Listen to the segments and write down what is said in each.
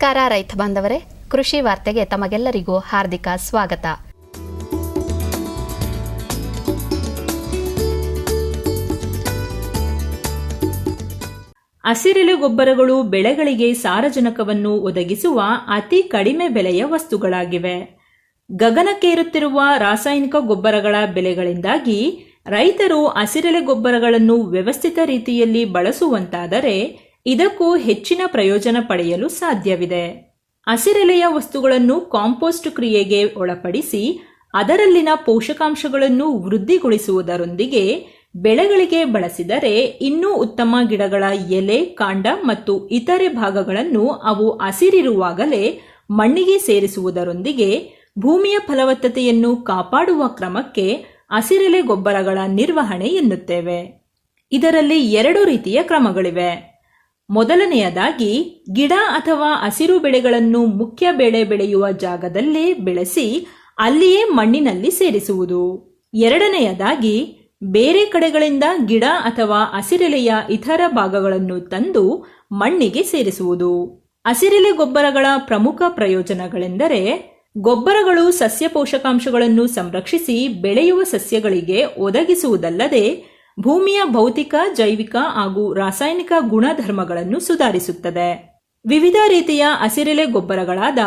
ನಮಸ್ಕಾರ ರೈತ ಬಾಂಧವರೇ, ಕೃಷಿ ವಾರ್ತೆಗೆ ತಮಗೆಲ್ಲರಿಗೂ ಹಾರ್ದಿಕ ಸ್ವಾಗತ. ಹಸಿರೆಲೆ ಗೊಬ್ಬರಗಳು ಬೆಳೆಗಳಿಗೆ ಸಾರಜನಕವನ್ನು ಒದಗಿಸುವ ಅತಿ ಕಡಿಮೆ ಬೆಲೆಯ ವಸ್ತುಗಳಾಗಿವೆ. ಗಗನಕ್ಕೇರುತ್ತಿರುವ ರಾಸಾಯನಿಕ ಗೊಬ್ಬರಗಳ ಬೆಲೆಗಳಿಂದಾಗಿ ರೈತರು ಹಸಿರೆಲೆ ಗೊಬ್ಬರಗಳನ್ನು ವ್ಯವಸ್ಥಿತ ರೀತಿಯಲ್ಲಿ ಬಳಸುವಂತಾದರೆ ಇದಕ್ಕೂ ಹೆಚ್ಚಿನ ಪ್ರಯೋಜನ ಪಡೆಯಲು ಸಾಧ್ಯವಿದೆ. ಹಸಿರೆಲೆಯ ವಸ್ತುಗಳನ್ನು ಕಾಂಪೋಸ್ಟ್ ಕ್ರಿಯೆಗೆ ಒಳಪಡಿಸಿ ಅದರಲ್ಲಿನ ಪೋಷಕಾಂಶಗಳನ್ನು ವೃದ್ಧಿಗೊಳಿಸುವುದರೊಂದಿಗೆ ಬೆಳೆಗಳಿಗೆ ಬಳಸಿದರೆ ಇನ್ನೂ ಉತ್ತಮ ಗಿಡಗಳ ಎಲೆ, ಕಾಂಡ ಮತ್ತು ಇತರೆ ಭಾಗಗಳನ್ನು ಅವು ಹಸಿರಿರುವಾಗಲೇ ಮಣ್ಣಿಗೆ ಸೇರಿಸುವುದರೊಂದಿಗೆ ಭೂಮಿಯ ಫಲವತ್ತತೆಯನ್ನು ಕಾಪಾಡುವ ಕ್ರಮಕ್ಕೆ ಹಸಿರೆಲೆ ಗೊಬ್ಬರಗಳ ನಿರ್ವಹಣೆ ಎನ್ನುತ್ತೇವೆ. ಇದರಲ್ಲಿ ಎರಡು ರೀತಿಯ ಕ್ರಮಗಳಿವೆ. ಮೊದಲನೆಯದಾಗಿ ಗಿಡ ಅಥವಾ ಹಸಿರು ಬೆಳೆಗಳನ್ನು ಮುಖ್ಯ ಬೆಳೆ ಬೆಳೆಯುವ ಜಾಗದಲ್ಲೇ ಬೆಳೆಸಿ ಅಲ್ಲಿಯೇ ಮಣ್ಣಿನಲ್ಲಿ ಸೇರಿಸುವುದು. ಎರಡನೆಯದಾಗಿ ಬೇರೆ ಕಡೆಗಳಿಂದ ಗಿಡ ಅಥವಾ ಹಸಿರೆಲೆಯ ಇತರ ಭಾಗಗಳನ್ನು ತಂದು ಮಣ್ಣಿಗೆ ಸೇರಿಸುವುದು. ಹಸಿರೆಲೆ ಗೊಬ್ಬರಗಳ ಪ್ರಮುಖ ಪ್ರಯೋಜನಗಳೆಂದರೆ ಗೊಬ್ಬರಗಳು ಸಸ್ಯ ಪೋಷಕಾಂಶಗಳನ್ನು ಸಂರಕ್ಷಿಸಿ ಬೆಳೆಯುವ ಸಸ್ಯಗಳಿಗೆ ಒದಗಿಸುವುದಲ್ಲದೆ ಭೂಮಿಯ ಭೌತಿಕ, ಜೈವಿಕ ಹಾಗೂ ರಾಸಾಯನಿಕ ಗುಣಧರ್ಮಗಳನ್ನು ಸುಧಾರಿಸುತ್ತದೆ. ವಿವಿಧ ರೀತಿಯ ಹಸಿರೆಲೆ ಗೊಬ್ಬರಗಳಾದ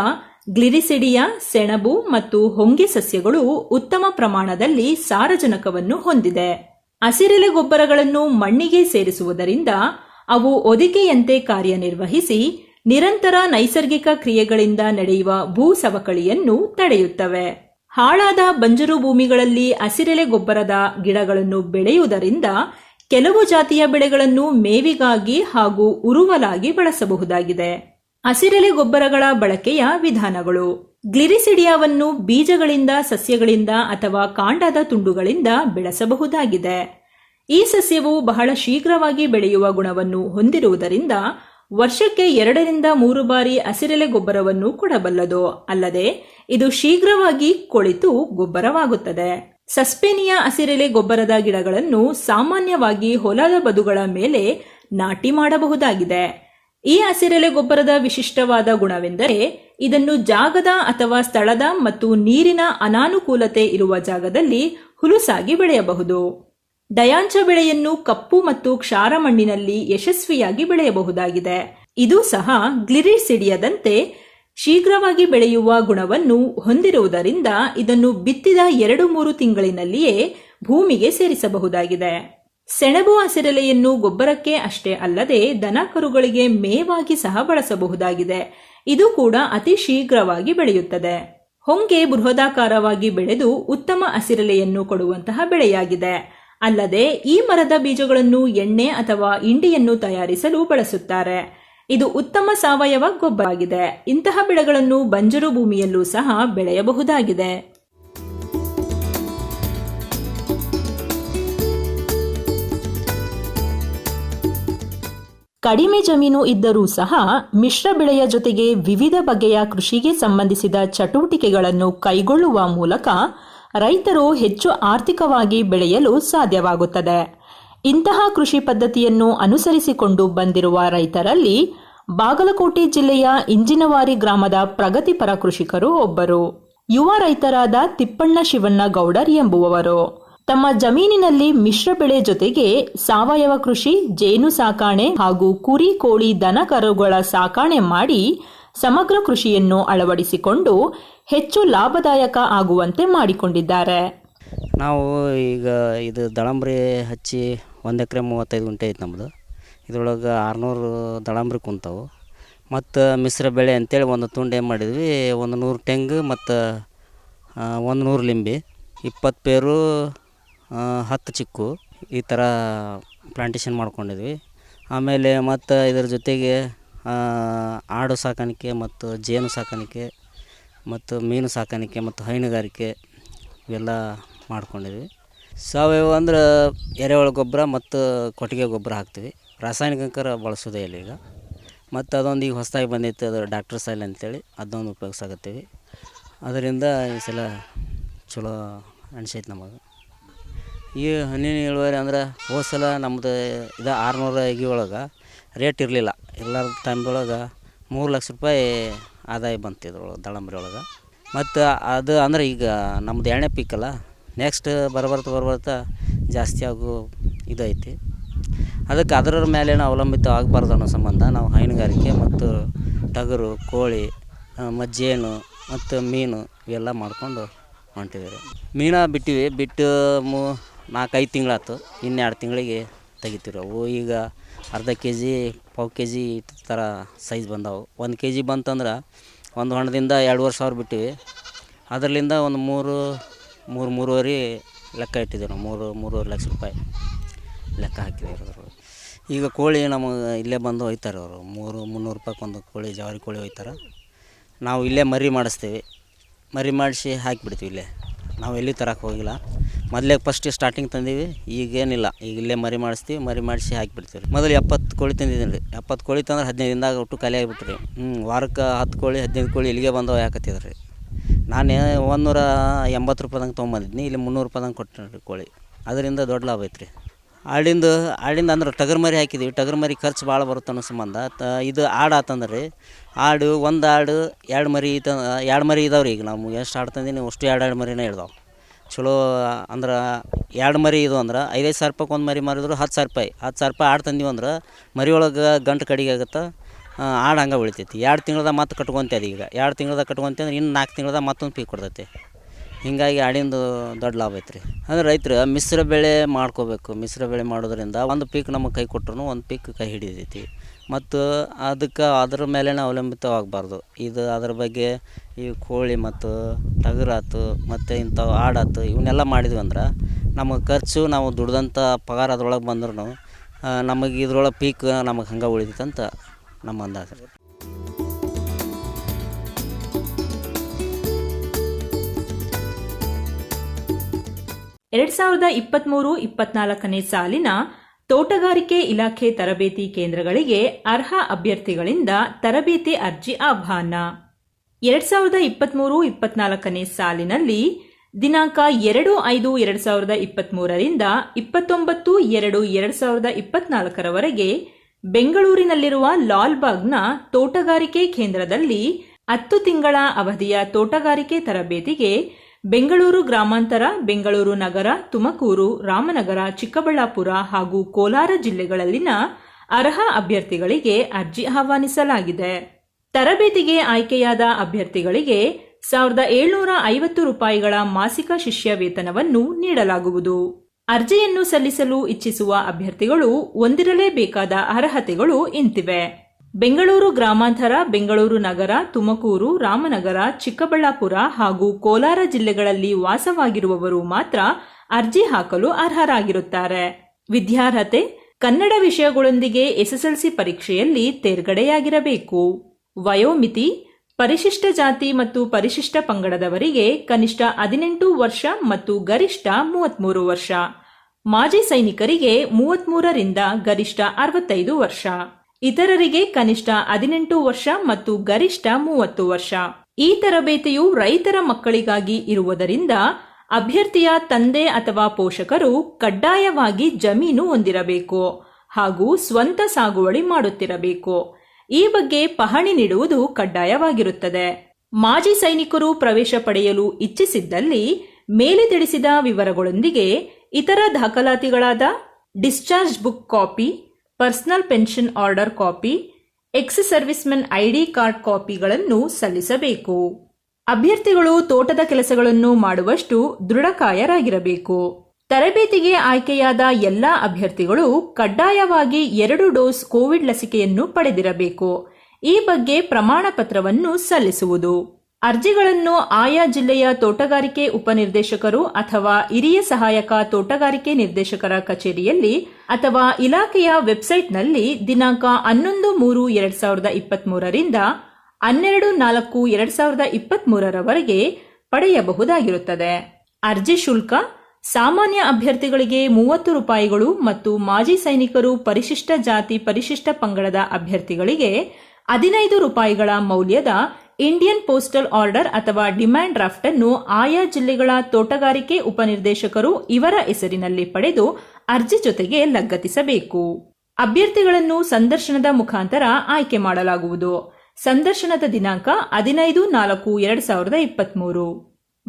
ಗ್ಲಿರಿಸಿಡಿಯಾ, ಸೆಣಬು ಮತ್ತು ಹೊಂಗೆ ಸಸ್ಯಗಳು ಉತ್ತಮ ಪ್ರಮಾಣದಲ್ಲಿ ಸಾರಜನಕವನ್ನು ಹೊಂದಿದೆ. ಹಸಿರೆಲೆ ಗೊಬ್ಬರಗಳನ್ನು ಮಣ್ಣಿಗೆ ಸೇರಿಸುವುದರಿಂದ ಅವು ಒದಿಕೆಯಂತೆ ಕಾರ್ಯನಿರ್ವಹಿಸಿ ನಿರಂತರ ನೈಸರ್ಗಿಕ ಕ್ರಿಯೆಗಳಿಂದ ನಡೆಯುವ ಭೂ ಸವಕಳಿಯನ್ನು ತಡೆಯುತ್ತವೆ. ಹಾಳಾದ ಬಂಜರು ಭೂಮಿಗಳಲ್ಲಿ ಹಸಿರೆಲೆ ಗೊಬ್ಬರದ ಗಿಡಗಳನ್ನು ಬೆಳೆಯುವುದರಿಂದ ಕೆಲವು ಜಾತಿಯ ಬೆಳೆಗಳನ್ನು ಮೇವಿಗಾಗಿ ಹಾಗೂ ಉರುವಲಾಗಿ ಬಳಸಬಹುದಾಗಿದೆ. ಹಸಿರೆಲೆ ಗೊಬ್ಬರಗಳ ಬಳಕೆಯ ವಿಧಾನಗಳು. ಗ್ಲಿರಿಸಿಡಿಯಾವನ್ನು ಬೀಜಗಳಿಂದ, ಸಸ್ಯಗಳಿಂದ ಅಥವಾ ಕಾಂಡದ ತುಂಡುಗಳಿಂದ ಬೆಳೆಸಬಹುದಾಗಿದೆ. ಈ ಸಸ್ಯವು ಬಹಳ ಶೀಘ್ರವಾಗಿ ಬೆಳೆಯುವ ಗುಣವನ್ನು ಹೊಂದಿರುವುದರಿಂದ ವರ್ಷಕ್ಕೆ ಎರಡರಿಂದ ಮೂರು ಬಾರಿ ಹಸಿರೆಲೆ ಗೊಬ್ಬರವನ್ನು ಕೊಡಬಲ್ಲದು. ಅಲ್ಲದೆ, ಇದು ಶೀಘ್ರವಾಗಿ ಕೊಳಿತು ಗೊಬ್ಬರವಾಗುತ್ತದೆ. ಸಸ್ಪೇನಿಯಾ ಹಸಿರೆಲೆ ಗೊಬ್ಬರದ ಗಿಡಗಳನ್ನು ಸಾಮಾನ್ಯವಾಗಿ ಹೊಲದ ಬದುಗಳ ಮೇಲೆ ನಾಟಿ ಮಾಡಬಹುದಾಗಿದೆ. ಈ ಹಸಿರೆಲೆ ಗೊಬ್ಬರದ ವಿಶಿಷ್ಟವಾದ ಗುಣವೆಂದರೆ, ಇದನ್ನು ಜಾಗದ ಅಥವಾ ಸ್ಥಳದ ಮತ್ತು ನೀರಿನ ಅನಾನುಕೂಲತೆ ಇರುವ ಜಾಗದಲ್ಲಿ ಹುಲುಸಾಗಿ ಬೆಳೆಯಬಹುದು. ಡಯಾಂಚ ಬೆಳೆಯನ್ನು ಕಪ್ಪು ಮತ್ತು ಕ್ಷಾರ ಮಣ್ಣಿನಲ್ಲಿ ಯಶಸ್ವಿಯಾಗಿ ಬೆಳೆಯಬಹುದಾಗಿದೆ. ಇದು ಸಹ ಗ್ಲಿರಿಸಿಡಿಯದಂತೆ ಶೀಘ್ರವಾಗಿ ಬೆಳೆಯುವ ಗುಣವನ್ನು ಹೊಂದಿರುವುದರಿಂದ ಇದನ್ನು ಬಿತ್ತಿದ ಎರಡು ಮೂರು ತಿಂಗಳಿನಲ್ಲಿಯೇ ಭೂಮಿಗೆ ಸೇರಿಸಬಹುದಾಗಿದೆ. ಸೆಣಬು ಹಸಿರೆಲೆಯನ್ನು ಗೊಬ್ಬರಕ್ಕೆ ಅಷ್ಟೇ ಅಲ್ಲದೆ ದನ ಕರುಗಳಿಗೆ ಮೇವಾಗಿ ಸಹ ಬಳಸಬಹುದಾಗಿದೆ. ಇದು ಕೂಡ ಅತಿ ಶೀಘ್ರವಾಗಿ ಬೆಳೆಯುತ್ತದೆ. ಹೊಂಗೆ ಬೃಹದಾಕಾರವಾಗಿ ಬೆಳೆದು ಉತ್ತಮ ಹಸಿರೆಲೆಯನ್ನು ಕೊಡುವಂತಹ ಬೆಳೆಯಾಗಿದೆ. ಅಲ್ಲದೆ ಈ ಮರದ ಬೀಜಗಳನ್ನು ಎಣ್ಣೆ ಅಥವಾ ಇಂಡಿಯನ್ನು ತಯಾರಿಸಲು ಬಳಸುತ್ತಾರೆ. ಇದು ಉತ್ತಮ ಸಾವಯವ ಗೊಬ್ಬರವಾಗಿದೆ. ಇಂತಹ ಬೆಳೆಗಳನ್ನು ಬಂಜರು ಭೂಮಿಯಲ್ಲೂ ಸಹ ಬೆಳೆಯಬಹುದಾಗಿದೆ. ಕಡಿಮೆ ಜಮೀನು ಇದ್ದರೂ ಸಹ ಮಿಶ್ರ ಬೆಳೆಯ ಜೊತೆಗೆ ವಿವಿಧ ಬಗೆಯ ಕೃಷಿಗೆ ಸಂಬಂಧಿಸಿದ ಚಟುವಟಿಕೆಗಳನ್ನು ಕೈಗೊಳ್ಳುವ ಮೂಲಕ ರೈತರು ಹೆಚ್ಚು ಆರ್ಥಿಕವಾಗಿ ಬೆಳೆಯಲು ಸಾಧ್ಯವಾಗುತ್ತದೆ. ಇಂತಹ ಕೃಷಿ ಪದ್ಧತಿಯನ್ನು ಅನುಸರಿಸಿಕೊಂಡು ಬಂದಿರುವ ರೈತರಲ್ಲಿ ಬಾಗಲಕೋಟೆ ಜಿಲ್ಲೆಯ ಇಂಜಿನವಾರಿ ಗ್ರಾಮದ ಪ್ರಗತಿಪರ ಕೃಷಿಕರು ಒಬ್ಬರು. ಯುವ ರೈತರಾದ ತಿಪ್ಪಣ್ಣ ಶಿವಣ್ಣ ಗೌಡರ್ ಎಂಬುವವರು. ತಮ್ಮ ಜಮೀನಿನಲ್ಲಿ ಮಿಶ್ರ ಬೆಳೆ ಜೊತೆಗೆ ಸಾವಯವ ಕೃಷಿ, ಜೇನು ಸಾಕಾಣೆ ಹಾಗೂ ಕುರಿ, ಕೋಳಿ, ದನ, ಕರುಗಳ ಸಾಕಾಣೆ ಮಾಡಿ ಸಮಗ್ರ ಕೃಷಿಯನ್ನು ಅಳವಡಿಸಿಕೊಂಡು ಹೆಚ್ಚು ಲಾಭದಾಯಕ ಆಗುವಂತೆ ಮಾಡಿಕೊಂಡಿದ್ದಾರೆ. ನಾವು ಈಗ ಇದು ದಳಂಬ್ರಿ ಹಚ್ಚಿ ಒಂದು ಎಕರೆ ಮೂವತ್ತೈದು ಗುಂಟೆ ಐತೆ ನಮ್ಮದು ಇದ್ರೊಳಗೆ ಆರುನೂರು ದಳಂಬ್ರಿ ಕುಂತವು. ಮತ್ತು ಮಿಶ್ರ ಬೆಳೆ ಅಂತೇಳಿ ಒಂದು ತುಂಡು ಏನು ಮಾಡಿದ್ವಿ, ಒಂದು ನೂರು ತೆಂಗು ಮತ್ತು ಒಂದು ನೂರು ಲಿಂಬೆ, ಇಪ್ಪತ್ತು ಪೇರು ಹತ್ತು ಚಿಕ್ಕು ಈ ಥರ ಪ್ಲಾಂಟೇಶನ್ ಮಾಡ್ಕೊಂಡಿದ್ವಿ. ಆಮೇಲೆ ಮತ್ತು ಇದ್ರ ಜೊತೆಗೆ ಆಡು ಸಾಕಾಣಿಕೆ ಮತ್ತು ಜೇನು ಸಾಕಾಣಿಕೆ ಮತ್ತು ಮೀನು ಸಾಕಾಣಿಕೆ ಮತ್ತು ಹೈನುಗಾರಿಕೆ ಇವೆಲ್ಲ ಮಾಡ್ಕೊಂಡಿದ್ವಿ. ಸಾವಯವ ಅಂದ್ರೆ ಎರೆಹುಳ ಗೊಬ್ಬರ ಮತ್ತು ಕೊಟ್ಟಿಗೆ ಗೊಬ್ಬರ ಹಾಕ್ತೀವಿ. ರಾಸಾಯನಿಕರ ಬಳಸೋದೇ ಇಲ್ಲ ಈಗ. ಮತ್ತು ಅದೊಂದು ಈಗ ಹೊಸದಾಗಿ ಬಂದೈತೆ ಅದು ಡಾಕ್ಟರ್ ಸಾಯಿಲ್ ಅಂತೇಳಿ, ಅದೊಂದು ಉಪಯೋಗಿಸಾಕತ್ತೀವಿ. ಅದರಿಂದ ಈ ಸಲ ಚಲೋ ಅನಿಸೈತೆ ನಮಗೆ. ಈ ಹಣ್ಣಿನ ಇಳುವರಿ ಅಂದ್ರೆ ಹೋದ ಸಲ ನಮ್ಮದು ಇದು ಆರುನೂರ ಐಗಿ ಒಳಗೆ ರೇಟ್ ಇರಲಿಲ್ಲ. ಎಲ್ಲ ಟೈಮ್ದೊಳಗೆ ಮೂರು ಲಕ್ಷ ರೂಪಾಯಿ ಆದಾಯ ಬಂತು ಇದ್ರೊಳಗೆ, ದಾಳಂಬ್ರಿ ಒಳಗೆ. ಮತ್ತು ಅದು ಅಂದ್ರೆ ಈಗ ನಮ್ದು ಎಣ್ಣೆ ಪೀಕಲ್ಲ ನೆಕ್ಸ್ಟ್ ಬರಬರ್ತಾ ಬರಬರ್ತಾ ಜಾಸ್ತಿ ಆಗೋ ಇದೈತಿ ಅದಕ್ಕೆ ಅದರ ಮೇಲೇನು ಅವಲಂಬಿತ ಆಗಬಾರ್ದು ಅನ್ನೋ ಸಂಬಂಧ ನಾವು ಹೈನುಗಾರಿಕೆ ಮತ್ತು ಟಗರು, ಕೋಳಿ ಮತ್ತು ಜೇನು ಮತ್ತು ಮೀನು ಇವೆಲ್ಲ ಮಾಡ್ಕೊಂಡು ಹೊಂಟಿದ್ದೀವಿ ಮೀನು ಬಿಟ್ಟಿವಿ, ಬಿಟ್ಟು ಮೂ ನಾಲ್ಕೈದು ತಿಂಗಳಾಯ್ತು ಇನ್ನೆರಡು ತಿಂಗಳಿಗೆ ತೆಗಿತೀವಿ ಅವು. ಈಗ ಅರ್ಧ ಕೆ ಜಿ ಪಾವು ಕೆ ಜಿ ಥರ ಸೈಜ್ ಬಂದಾವು. ಒಂದು ಕೆ ಜಿ ಬಂತಂದ್ರೆ ಒಂದು ಹೊಣದಿಂದ ಎರಡುವರೆ ಸಾವಿರ ಬಿಟ್ಟಿವಿ. ಅದರಲ್ಲಿಂದ ಒಂದು ಮೂರು ಮೂರು, ಮೂರುವರೆ ಲೆಕ್ಕ ಇಟ್ಟಿದ್ದೀವಿ ನಾವು. ಮೂರು, ಮೂರುವರೆ ಲಕ್ಷ ರೂಪಾಯಿ ಲೆಕ್ಕ ಹಾಕಿದ್ದೀವಿ ಈಗ ಕೋಳಿ ನಮಗೆ ಇಲ್ಲೇ ಬಂದು ಒಯ್ತಾರೆ ಅವರು. ಮೂರು, ಮುನ್ನೂರು ರೂಪಾಯ್ಗೆ ಕೋಳಿ, ಜವಾರಿ ಕೋಳಿ ಒಯ್ತಾರೆ. ನಾವು ಇಲ್ಲೇ ಮರಿ ಮಾಡಿಸ್ತೀವಿ. ಮರಿ ಮಾಡಿಸಿ ಹಾಕಿಬಿಡ್ತೀವಿ ಇಲ್ಲೇ. ನಾವು ಎಲ್ಲಿ ತರಕ್ಕೆ ಹೋಗಿಲ್ಲ. ಮೊದಲೇ ಫಸ್ಟ್ ಸ್ಟಾರ್ಟಿಂಗ್ ತಂದೀವಿ, ಈಗೇನಿಲ್ಲ. ಈಗ ಇಲ್ಲೇ ಮರಿ ಮಾಡಿಸ್ತೀವಿ, ಮರಿ ಮಾಡಿಸಿ ಹಾಕಿಬಿಡ್ತೀವಿ ಮೊದಲು ಎಪ್ಪತ್ತು ಕೋಳಿ ತಂದಿದ್ದೀನಿ ರೀ ಎಪ್ಪತ್ತು ಕೋಳಿ ತಂದ್ರೆ ಹದಿನೈದು ದಿನದಾಗ ಒಟ್ಟು ಖಾಲಿ ಆಗಿಬಿಟ್ರಿ. ಹ್ಞೂ ವಾರಕ್ಕೆ ಹತ್ತು ಕೋಳಿ, ಹದಿನೈದು ಕೋಳಿ ಇಲ್ಲಿಗೆ ಬಂದವು ಯಾಕತ್ತಿದ್ರು. ರೀ ನಾನು ನೂರ ಎಂಬತ್ತು ರೂಪಾಯಿದಂಗೆ ತೊಗೊಂಬಂದಿದ್ನಿ, ಇಲ್ಲಿ ಮುನ್ನೂರು ರೂಪಾಯ್ದಂಗೆ ಕೊಟ್ಟೆ ರೀ ಕೋಳಿ. ಅದರಿಂದ ದೊಡ್ಡ ಲಾಭ ಐತ್ರಿ. ಆಡಿಂದು, ಆಡಿಂದ ಅಂದ್ರೆ ಟಗರ್ ಮರಿ ಹಾಕಿದ್ದೀವಿ ಟಗರ್ ಮರಿ ಖರ್ಚು ಭಾಳ ಬರುತ್ತೆ ಅನ್ನೋ ಸಂಬಂಧ. ತ, ಇದು ಆಡು ಆತಂದ್ರೆ. ರೀ ಆಡು, ಒಂದು ಆಡು, ಎರಡು ಮರಿ ಇತ್ತು ಎರಡು ಮರಿ ಇದಾವೆ ರೀ ಈಗ ನಾವು. ಎಷ್ಟು ಆಡು ಅಷ್ಟು ಎರಡು ಎರಡು ಮರಿನೇ ಇಳ್ದಾವೆ ಚಲೋ, ಅಂದ್ರೆ ಎರಡು ಮರಿ ಇದು ಅಂದ್ರೆ ಐದೈದು ಸಾವಿರ ರೂಪಾಯ್ಗೆ ಒಂದು ಮರಿ ಮಾರಿದ್ರು ಹತ್ತು ಸಾವಿರ ರೂಪಾಯಿ. ಹತ್ತು ಸಾವಿರ ರೂಪಾಯಿ ಆಡು ತಂದೀವಿ ಅಂದ್ರೆ ಮರಿ ಒಳಗೆ ಗಂಟು ಕಡಿಗೆ ಆಗುತ್ತೆ ಆಡು ಹಂಗೆ ಉಳಿತೈತಿ. ಎರಡು ತಿಂಗಳ್ದಾಗ ಮತ್ತೆ ಕಟ್ಕೊಂತದೆ ಈಗ. ಎರಡು ತಿಂಗ್ಳ್ದಾಗ ಕಟ್ಕೊಂತ ಅಂದ್ರೆ ಇನ್ನು ನಾಲ್ಕು ತಿಂಗ್ಳ್ದಾಗ ಮತ್ತೊಂದು ಪೀಕ್ ಕೊಡ್ತೈತಿ. ಹೀಗಾಗಿ ಆಡಿಂದು ದೊಡ್ಡ ಲಾಭ ಐತ್ರಿ. ಅಂದ್ರೆ ರೈತರು ಮಿಶ್ರ ಬೆಳೆ ಮಾಡ್ಕೋಬೇಕು. ಮಿಶ್ರ ಬೆಳೆ ಮಾಡೋದ್ರಿಂದ ಒಂದು ಪೀಕ್ ನಮಗೆ ಕೈ ಕೊಟ್ಟರು ಒಂದು ಪೀಕ್ ಕೈ ಹಿಡಿತೈತಿ. ಮತ್ತು ಅದಕ್ಕೆ ಅದ್ರ ಮೇಲೆ ಅವಲಂಬಿತವಾಗಬಾರ್ದು. ಇದು ಅದ್ರ ಬಗ್ಗೆ ಈ ಕೋಳಿ ಮತ್ತು ಟಗರಾತು ಮತ್ತು ಇಂಥವು ಆಡಾತು ಇವನ್ನೆಲ್ಲ ಮಾಡಿದ್ವಿ ಅಂದ್ರೆ ನಮಗೆ ಖರ್ಚು ನಾವು ದುಡ್ದಂಥ ಪಗಾರ ಅದ್ರೊಳಗೆ ಬಂದ್ರೂ ನಮಗೆ ಇದ್ರೊಳಗೆ ಪೀಕ್ ನಮಗೆ ಹಂಗೆ ಉಳಿತೈತಂತ ಅಂತ ನಮ್ಮ ಅಂದಾಜು ಎರಡ್ ಸಾವಿರದ ಇಪ್ಪತ್ಮೂರು ಇಪ್ಪತ್ನಾಲ್ಕನೇ ಸಾಲಿನ ತೋಟಗಾರಿಕೆ ಇಲಾಖೆ ತರಬೇತಿ ಕೇಂದ್ರಗಳಿಗೆ ಅರ್ಹ ಅಭ್ಯರ್ಥಿಗಳಿಂದ ತರಬೇತಿ ಅರ್ಜಿ ಆಹ್ವಾನ. ಎರಡ್ ಸಾವಿರದ ಇಪ್ಪತ್ಮೂರು ಇಪ್ಪತ್ನಾಲ್ಕನೇ ಸಾಲಿನಲ್ಲಿ ದಿನಾಂಕ ಎರಡು ಐದು ಎರಡ್ ಸಾವಿರದ ಇಪ್ಪತ್ಮೂರರಿಂದ ಇಪ್ಪತ್ತೊಂಬತ್ತು ಎರಡು ಎರಡ್ ಸಾವಿರದ ಇಪ್ಪತ್ನಾಲ್ಕರವರೆಗೆ ಬೆಂಗಳೂರಿನಲ್ಲಿರುವ ಲಾಲ್ಬಾಗ್ನ ತೋಟಗಾರಿಕೆ ಕೇಂದ್ರದಲ್ಲಿ ಹತ್ತು ತಿಂಗಳ ಅವಧಿಯ ತೋಟಗಾರಿಕೆ ತರಬೇತಿಗೆ ಬೆಂಗಳೂರು ಗ್ರಾಮಾಂತರ, ಬೆಂಗಳೂರು ನಗರ, ತುಮಕೂರು, ರಾಮನಗರ, ಚಿಕ್ಕಬಳ್ಳಾಪುರ ಹಾಗೂ ಕೋಲಾರ ಜಿಲ್ಲೆಗಳಲ್ಲಿನ ಅರ್ಹ ಅಭ್ಯರ್ಥಿಗಳಿಗೆ ಅರ್ಜಿ ಆಹ್ವಾನಿಸಲಾಗಿದೆ. ತರಬೇತಿಗೆ ಆಯ್ಕೆಯಾದ ಅಭ್ಯರ್ಥಿಗಳಿಗೆ ಸಾವಿರದ ಏಳ್ನೂರ ಐವತ್ತು ರೂಪಾಯಿಗಳ ಮಾಸಿಕ ಶಿಷ್ಯ ವೇತನವನ್ನು ನೀಡಲಾಗುವುದು. ಅರ್ಜಿಯನ್ನು ಸಲ್ಲಿಸಲು ಇಚ್ಛಿಸುವ ಅಭ್ಯರ್ಥಿಗಳು ಹೊಂದಿರಲೇಬೇಕಾದ ಅರ್ಹತೆಗಳು ಇಂತಿವೆ. ಬೆಂಗಳೂರು ಗ್ರಾಮಾಂತರ, ಬೆಂಗಳೂರು ನಗರ, ತುಮಕೂರು, ರಾಮನಗರ, ಚಿಕ್ಕಬಳ್ಳಾಪುರ ಹಾಗೂ ಕೋಲಾರ ಜಿಲ್ಲೆಗಳಲ್ಲಿ ವಾಸವಾಗಿರುವವರು ಮಾತ್ರ ಅರ್ಜಿ ಹಾಕಲು ಅರ್ಹರಾಗಿರುತ್ತಾರೆ. ವಿದ್ಯಾರ್ಹತೆ, ಕನ್ನಡ ವಿಷಯಗಳೊಂದಿಗೆ ಎಸ್ಎಸ್ಎಲ್ಸಿ ಪರೀಕ್ಷೆಯಲ್ಲಿ ತೇರ್ಗಡೆಯಾಗಿರಬೇಕು. ವಯೋಮಿತಿ, ಪರಿಶಿಷ್ಟ ಜಾತಿ ಮತ್ತು ಪರಿಶಿಷ್ಟ ಪಂಗಡದವರಿಗೆ ಕನಿಷ್ಠ ಹದಿನೆಂಟು ವರ್ಷ ಮತ್ತು ಗರಿಷ್ಠ ಮೂವತ್ಮೂರು ವರ್ಷ. ಮಾಜಿ ಸೈನಿಕರಿಗೆ ಮೂವತ್ಮೂರರಿಂದ ಗರಿಷ್ಠ ಅರವತ್ತೈದು ವರ್ಷ. ಇತರರಿಗೆ ಕನಿಷ್ಠ ಹದಿನೆಂಟು ವರ್ಷ ಮತ್ತು ಗರಿಷ್ಠ ಮೂವತ್ತು ವರ್ಷ. ಈ ತರಬೇತಿಯು ರೈತರ ಮಕ್ಕಳಿಗಾಗಿ ಇರುವುದರಿಂದ ಅಭ್ಯರ್ಥಿಯ ತಂದೆ ಅಥವಾ ಪೋಷಕರು ಕಡ್ಡಾಯವಾಗಿ ಜಮೀನು ಹೊಂದಿರಬೇಕು ಹಾಗೂ ಸ್ವಂತ ಸಾಗುವಳಿ ಮಾಡುತ್ತಿರಬೇಕು. ಈ ಬಗ್ಗೆ ಪಹಣಿ ನೀಡುವುದು ಕಡ್ಡಾಯವಾಗಿರುತ್ತದೆ. ಮಾಜಿ ಸೈನಿಕರು ಪ್ರವೇಶ ಪಡೆಯಲು ಇಚ್ಛಿಸಿದ್ದಲ್ಲಿ ಮೇಲೆ ತಿಳಿಸಿದ ವಿವರಗಳೊಂದಿಗೆ ಇತರ ದಾಖಲಾತಿಗಳಾದ discharge book copy personal pension order copy, ex servicemen ID card ಕಾಪಿಗಳನ್ನು ಸಲ್ಲಿಸಬೇಕು. ಅಭ್ಯರ್ಥಿಗಳು ತೋಟದ ಕೆಲಸಗಳನ್ನು ಮಾಡುವಷ್ಟು ದೃಢಕಾಯರಾಗಿರಬೇಕು. ತರಬೇತಿಗೆ ಆಯ್ಕೆಯಾದ ಎಲ್ಲಾ ಅಭ್ಯರ್ಥಿಗಳು ಕಡ್ಡಾಯವಾಗಿ ಎರಡು ಡೋಸ್ ಕೋವಿಡ್ ಲಸಿಕೆಯನ್ನು ಪಡೆದಿರಬೇಕು. ಈ ಬಗ್ಗೆ ಪ್ರಮಾಣ ಪತ್ರವನ್ನು ಸಲ್ಲಿಸುವುದು. ಅರ್ಜಿಗಳನ್ನು ಆಯಾ ಜಿಲ್ಲೆಯ ತೋಟಗಾರಿಕೆ ಉಪನಿರ್ದೇಶಕರು ಅಥವಾ ಹಿರಿಯ ಸಹಾಯಕ ತೋಟಗಾರಿಕೆ ನಿರ್ದೇಶಕರ ಕಚೇರಿಯಲ್ಲಿ ಅಥವಾ ಇಲಾಖೆಯ ವೆಬ್ಸೈಟ್ನಲ್ಲಿ ದಿನಾಂಕ ಹನ್ನೊಂದು ಮೂರು ಎರಡ್ ಸಾವಿರದ ಇಪ್ಪತ್ಮೂರರಿಂದ ಹನ್ನೆರಡು ನಾಲ್ಕು ಎರಡ್ ಸಾವಿರದ ಇಪ್ಪತ್ಮೂರರವರೆಗೆ ಪಡೆಯಬಹುದಾಗಿರುತ್ತದೆ. ಅರ್ಜಿ ಶುಲ್ಕ, ಸಾಮಾನ್ಯ ಅಭ್ಯರ್ಥಿಗಳಿಗೆ ಮೂವತ್ತು ರೂಪಾಯಿಗಳು ಮತ್ತು ಮಾಜಿ ಸೈನಿಕರು ಪರಿಶಿಷ್ಟ ಜಾತಿ ಪರಿಶಿಷ್ಟ ಪಂಗಡದ ಅಭ್ಯರ್ಥಿಗಳಿಗೆ ಹದಿನೈದು ರೂಪಾಯಿಗಳ ಮೌಲ್ಯದ ಇಂಡಿಯನ್ ಪೋಸ್ಟಲ್ ಆರ್ಡರ್ ಅಥವಾ ಡಿಮ್ಯಾಂಡ್ ಡ್ರಾಫ್ಟ್ ಅನ್ನು ಆಯಾ ಜಿಲ್ಲೆಗಳ ತೋಟಗಾರಿಕೆ ಉಪನಿರ್ದೇಶಕರು ಇವರ ಹೆಸರಿನಲ್ಲಿ ಪಡೆದು ಅರ್ಜಿ ಜೊತೆಗೆ ಲಗತ್ತಿಸಬೇಕು. ಅಭ್ಯರ್ಥಿಗಳನ್ನು ಸಂದರ್ಶನದ ಮುಖಾಂತರ ಆಯ್ಕೆ ಮಾಡಲಾಗುವುದು. ಸಂದರ್ಶನದ ದಿನಾಂಕ ಹದಿನೈದು ನಾಲ್ಕು ಎರಡು ಸಾವಿರದ ಇಪ್ಪತ್ಮೂರು.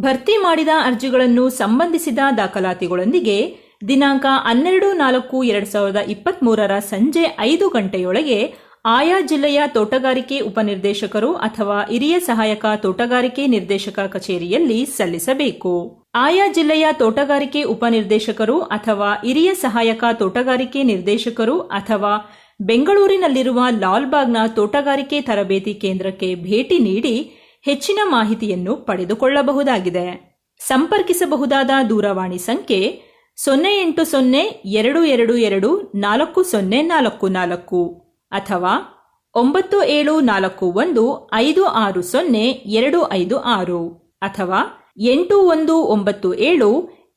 ಭರ್ತಿ ಮಾಡಿದ ಅರ್ಜಿಗಳನ್ನು ಸಂಬಂಧಿಸಿದ ದಾಖಲಾತಿಗಳೊಂದಿಗೆ ದಿನಾಂಕ ಹನ್ನೆರಡು ನಾಲ್ಕು ಎರಡು ಸಾವಿರದ ಇಪ್ಪತ್ಮೂರರ ಸಂಜೆ ಐದು ಗಂಟೆಯೊಳಗೆ ಆಯಾ ಜಿಲ್ಲೆಯ ತೋಟಗಾರಿಕೆ ಉಪನಿರ್ದೇಶಕರು ಅಥವಾ ಹಿರಿಯ ಸಹಾಯಕ ತೋಟಗಾರಿಕೆ ನಿರ್ದೇಶಕ ಕಚೇರಿಯಲ್ಲಿ ಸಲ್ಲಿಸಬೇಕು. ಆಯಾ ಜಿಲ್ಲೆಯ ತೋಟಗಾರಿಕೆ ಉಪನಿರ್ದೇಶಕರು ಅಥವಾ ಹಿರಿಯ ಸಹಾಯಕ ತೋಟಗಾರಿಕೆ ನಿರ್ದೇಶಕರು ಅಥವಾ ಬೆಂಗಳೂರಿನಲ್ಲಿರುವ ಲಾಲ್ಬಾಗ್ನ ತೋಟಗಾರಿಕೆ ತರಬೇತಿ ಕೇಂದ್ರಕ್ಕೆ ಭೇಟಿ ನೀಡಿ ಹೆಚ್ಚಿನ ಮಾಹಿತಿಯನ್ನು ಪಡೆದುಕೊಳ್ಳಬಹುದಾಗಿದೆ. ಸಂಪರ್ಕಿಸಬಹುದಾದ ದೂರವಾಣಿ ಸಂಖ್ಯೆ ಸೊನ್ನೆ ಎಂಟು ಸೊನ್ನೆ ಎರಡು ಎರಡು ಎರಡು ನಾಲ್ಕು ಸೊನ್ನೆ ನಾಲ್ಕು ನಾಲ್ಕು. ಅಥವಾ ಒಂಬತ್ತು ಏಳು ನಾಲ್ಕು ಒಂದು ಐದು ಆರು ಸೊನ್ನೆ ಎರಡು ಐದು ಆರು ಅಥವಾ ಎಂಟು ಒಂದು ಒಂಬತ್ತು ಏಳು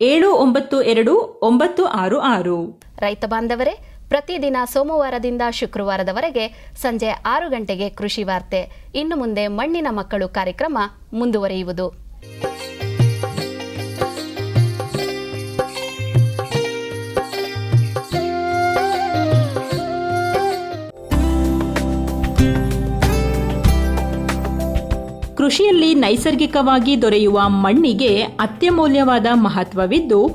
ಏಳು ಒಂಬತ್ತು ಎರಡು ಒಂಬತ್ತು ಆರು ಆರು. ರೈತ ಬಾಂಧವರೇ ಪ್ರತಿದಿನ ಸೋಮವಾರದಿಂದ ಶುಕ್ರವಾರದವರೆಗೆ ಸಂಜೆ ಆರು ಗಂಟೆಗೆ ಕೃಷಿ ವಾರ್ತೆ. ಇನ್ನು ಮುಂದೆ ಮಣ್ಣಿನ ಮಕ್ಕಳು ಕಾರ್ಯಕ್ರಮ ಮುಂದುವರಿಯುವುದು. ಕೃಷಿಯಲ್ಲಿ ನೈಸರ್ಗಿಕವಾಗಿ ದೊರೆಯುವ ಮಣ್ಣಿಗೆ ಅತ್ಯಮೂಲ್ಯವಾದ ಮಹತ್ವವಿದ್ದು,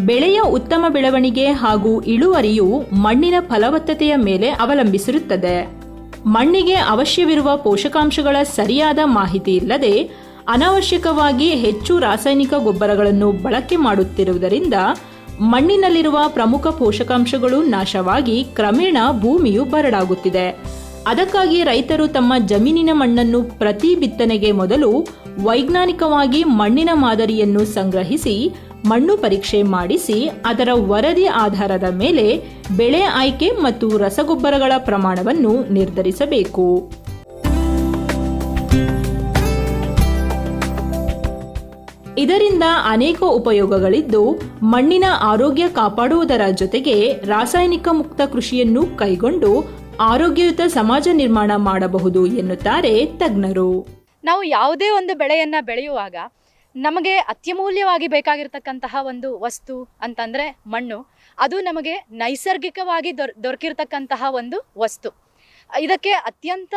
ಬೆಳೆಯ ಉತ್ತಮ ಬೆಳವಣಿಗೆ ಹಾಗೂ ಇಳುವರಿಯು ಮಣ್ಣಿನ ಫಲವತ್ತತೆಯ ಮೇಲೆ ಅವಲಂಬಿಸಿರುತ್ತದೆ. ಮಣ್ಣಿಗೆ ಅವಶ್ಯವಿರುವ ಪೋಷಕಾಂಶಗಳ ಸರಿಯಾದ ಮಾಹಿತಿ ಇಲ್ಲದೆ, ಅನಾವಶ್ಯಕವಾಗಿ ಹೆಚ್ಚು ರಾಸಾಯನಿಕ ಗೊಬ್ಬರಗಳನ್ನು ಬಳಕೆ ಮಾಡುತ್ತಿರುವುದರಿಂದ, ಮಣ್ಣಿನಲ್ಲಿರುವ ಪ್ರಮುಖ ಪೋಷಕಾಂಶಗಳು ನಾಶವಾಗಿ ಕ್ರಮೇಣ ಭೂಮಿಯು ಬರಡಾಗುತ್ತಿದೆ. ಅದಕ್ಕಾಗಿ ರೈತರು ತಮ್ಮ ಜಮೀನಿನ ಮಣ್ಣನ್ನು ಪ್ರತಿ ಬಿತ್ತನೆಗೆ ಮೊದಲು ವೈಜ್ಞಾನಿಕವಾಗಿ ಮಣ್ಣಿನ ಮಾದರಿಯನ್ನು ಸಂಗ್ರಹಿಸಿ, ಮಣ್ಣು ಪರೀಕ್ಷೆ ಮಾಡಿಸಿ, ಅದರ ವರದಿ ಆಧಾರದ ಮೇಲೆ ಬೆಳೆ ಆಯ್ಕೆ ಮತ್ತು ರಸಗೊಬ್ಬರಗಳ ಪ್ರಮಾಣವನ್ನು ನಿರ್ಧರಿಸಬೇಕು. ಇದರಿಂದ ಅನೇಕ ಉಪಯೋಗಗಳಿದ್ದು, ಮಣ್ಣಿನ ಆರೋಗ್ಯ ಕಾಪಾಡುವುದರ ಜೊತೆಗೆ ರಾಸಾಯನಿಕ ಮುಕ್ತ ಕೃಷಿಯನ್ನು ಕೈಗೊಂಡು ಆರೋಗ್ಯಯುತ ಸಮಾಜ ನಿರ್ಮಾಣ ಮಾಡಬಹುದು ಎನ್ನುತ್ತಾರೆ ತಜ್ಞರು. ನಾವು ಯಾವುದೇ ಒಂದು ಬೆಳೆಯನ್ನ ಬೆಳೆಯುವಾಗ ನಮಗೆ ಅತ್ಯಮೂಲ್ಯವಾಗಿ ಬೇಕಾಗಿರ್ತಕ್ಕಂತಹ ಒಂದು ವಸ್ತು ಅಂತಂದ್ರೆ ಮಣ್ಣು, ಅದು ನಮಗೆ ನೈಸರ್ಗಿಕವಾಗಿ ದೊರ್, ದೊರಕಿರ್ತಕ್ಕಂತಹ ಒಂದು ವಸ್ತು. ಇದಕ್ಕೆ ಅತ್ಯಂತ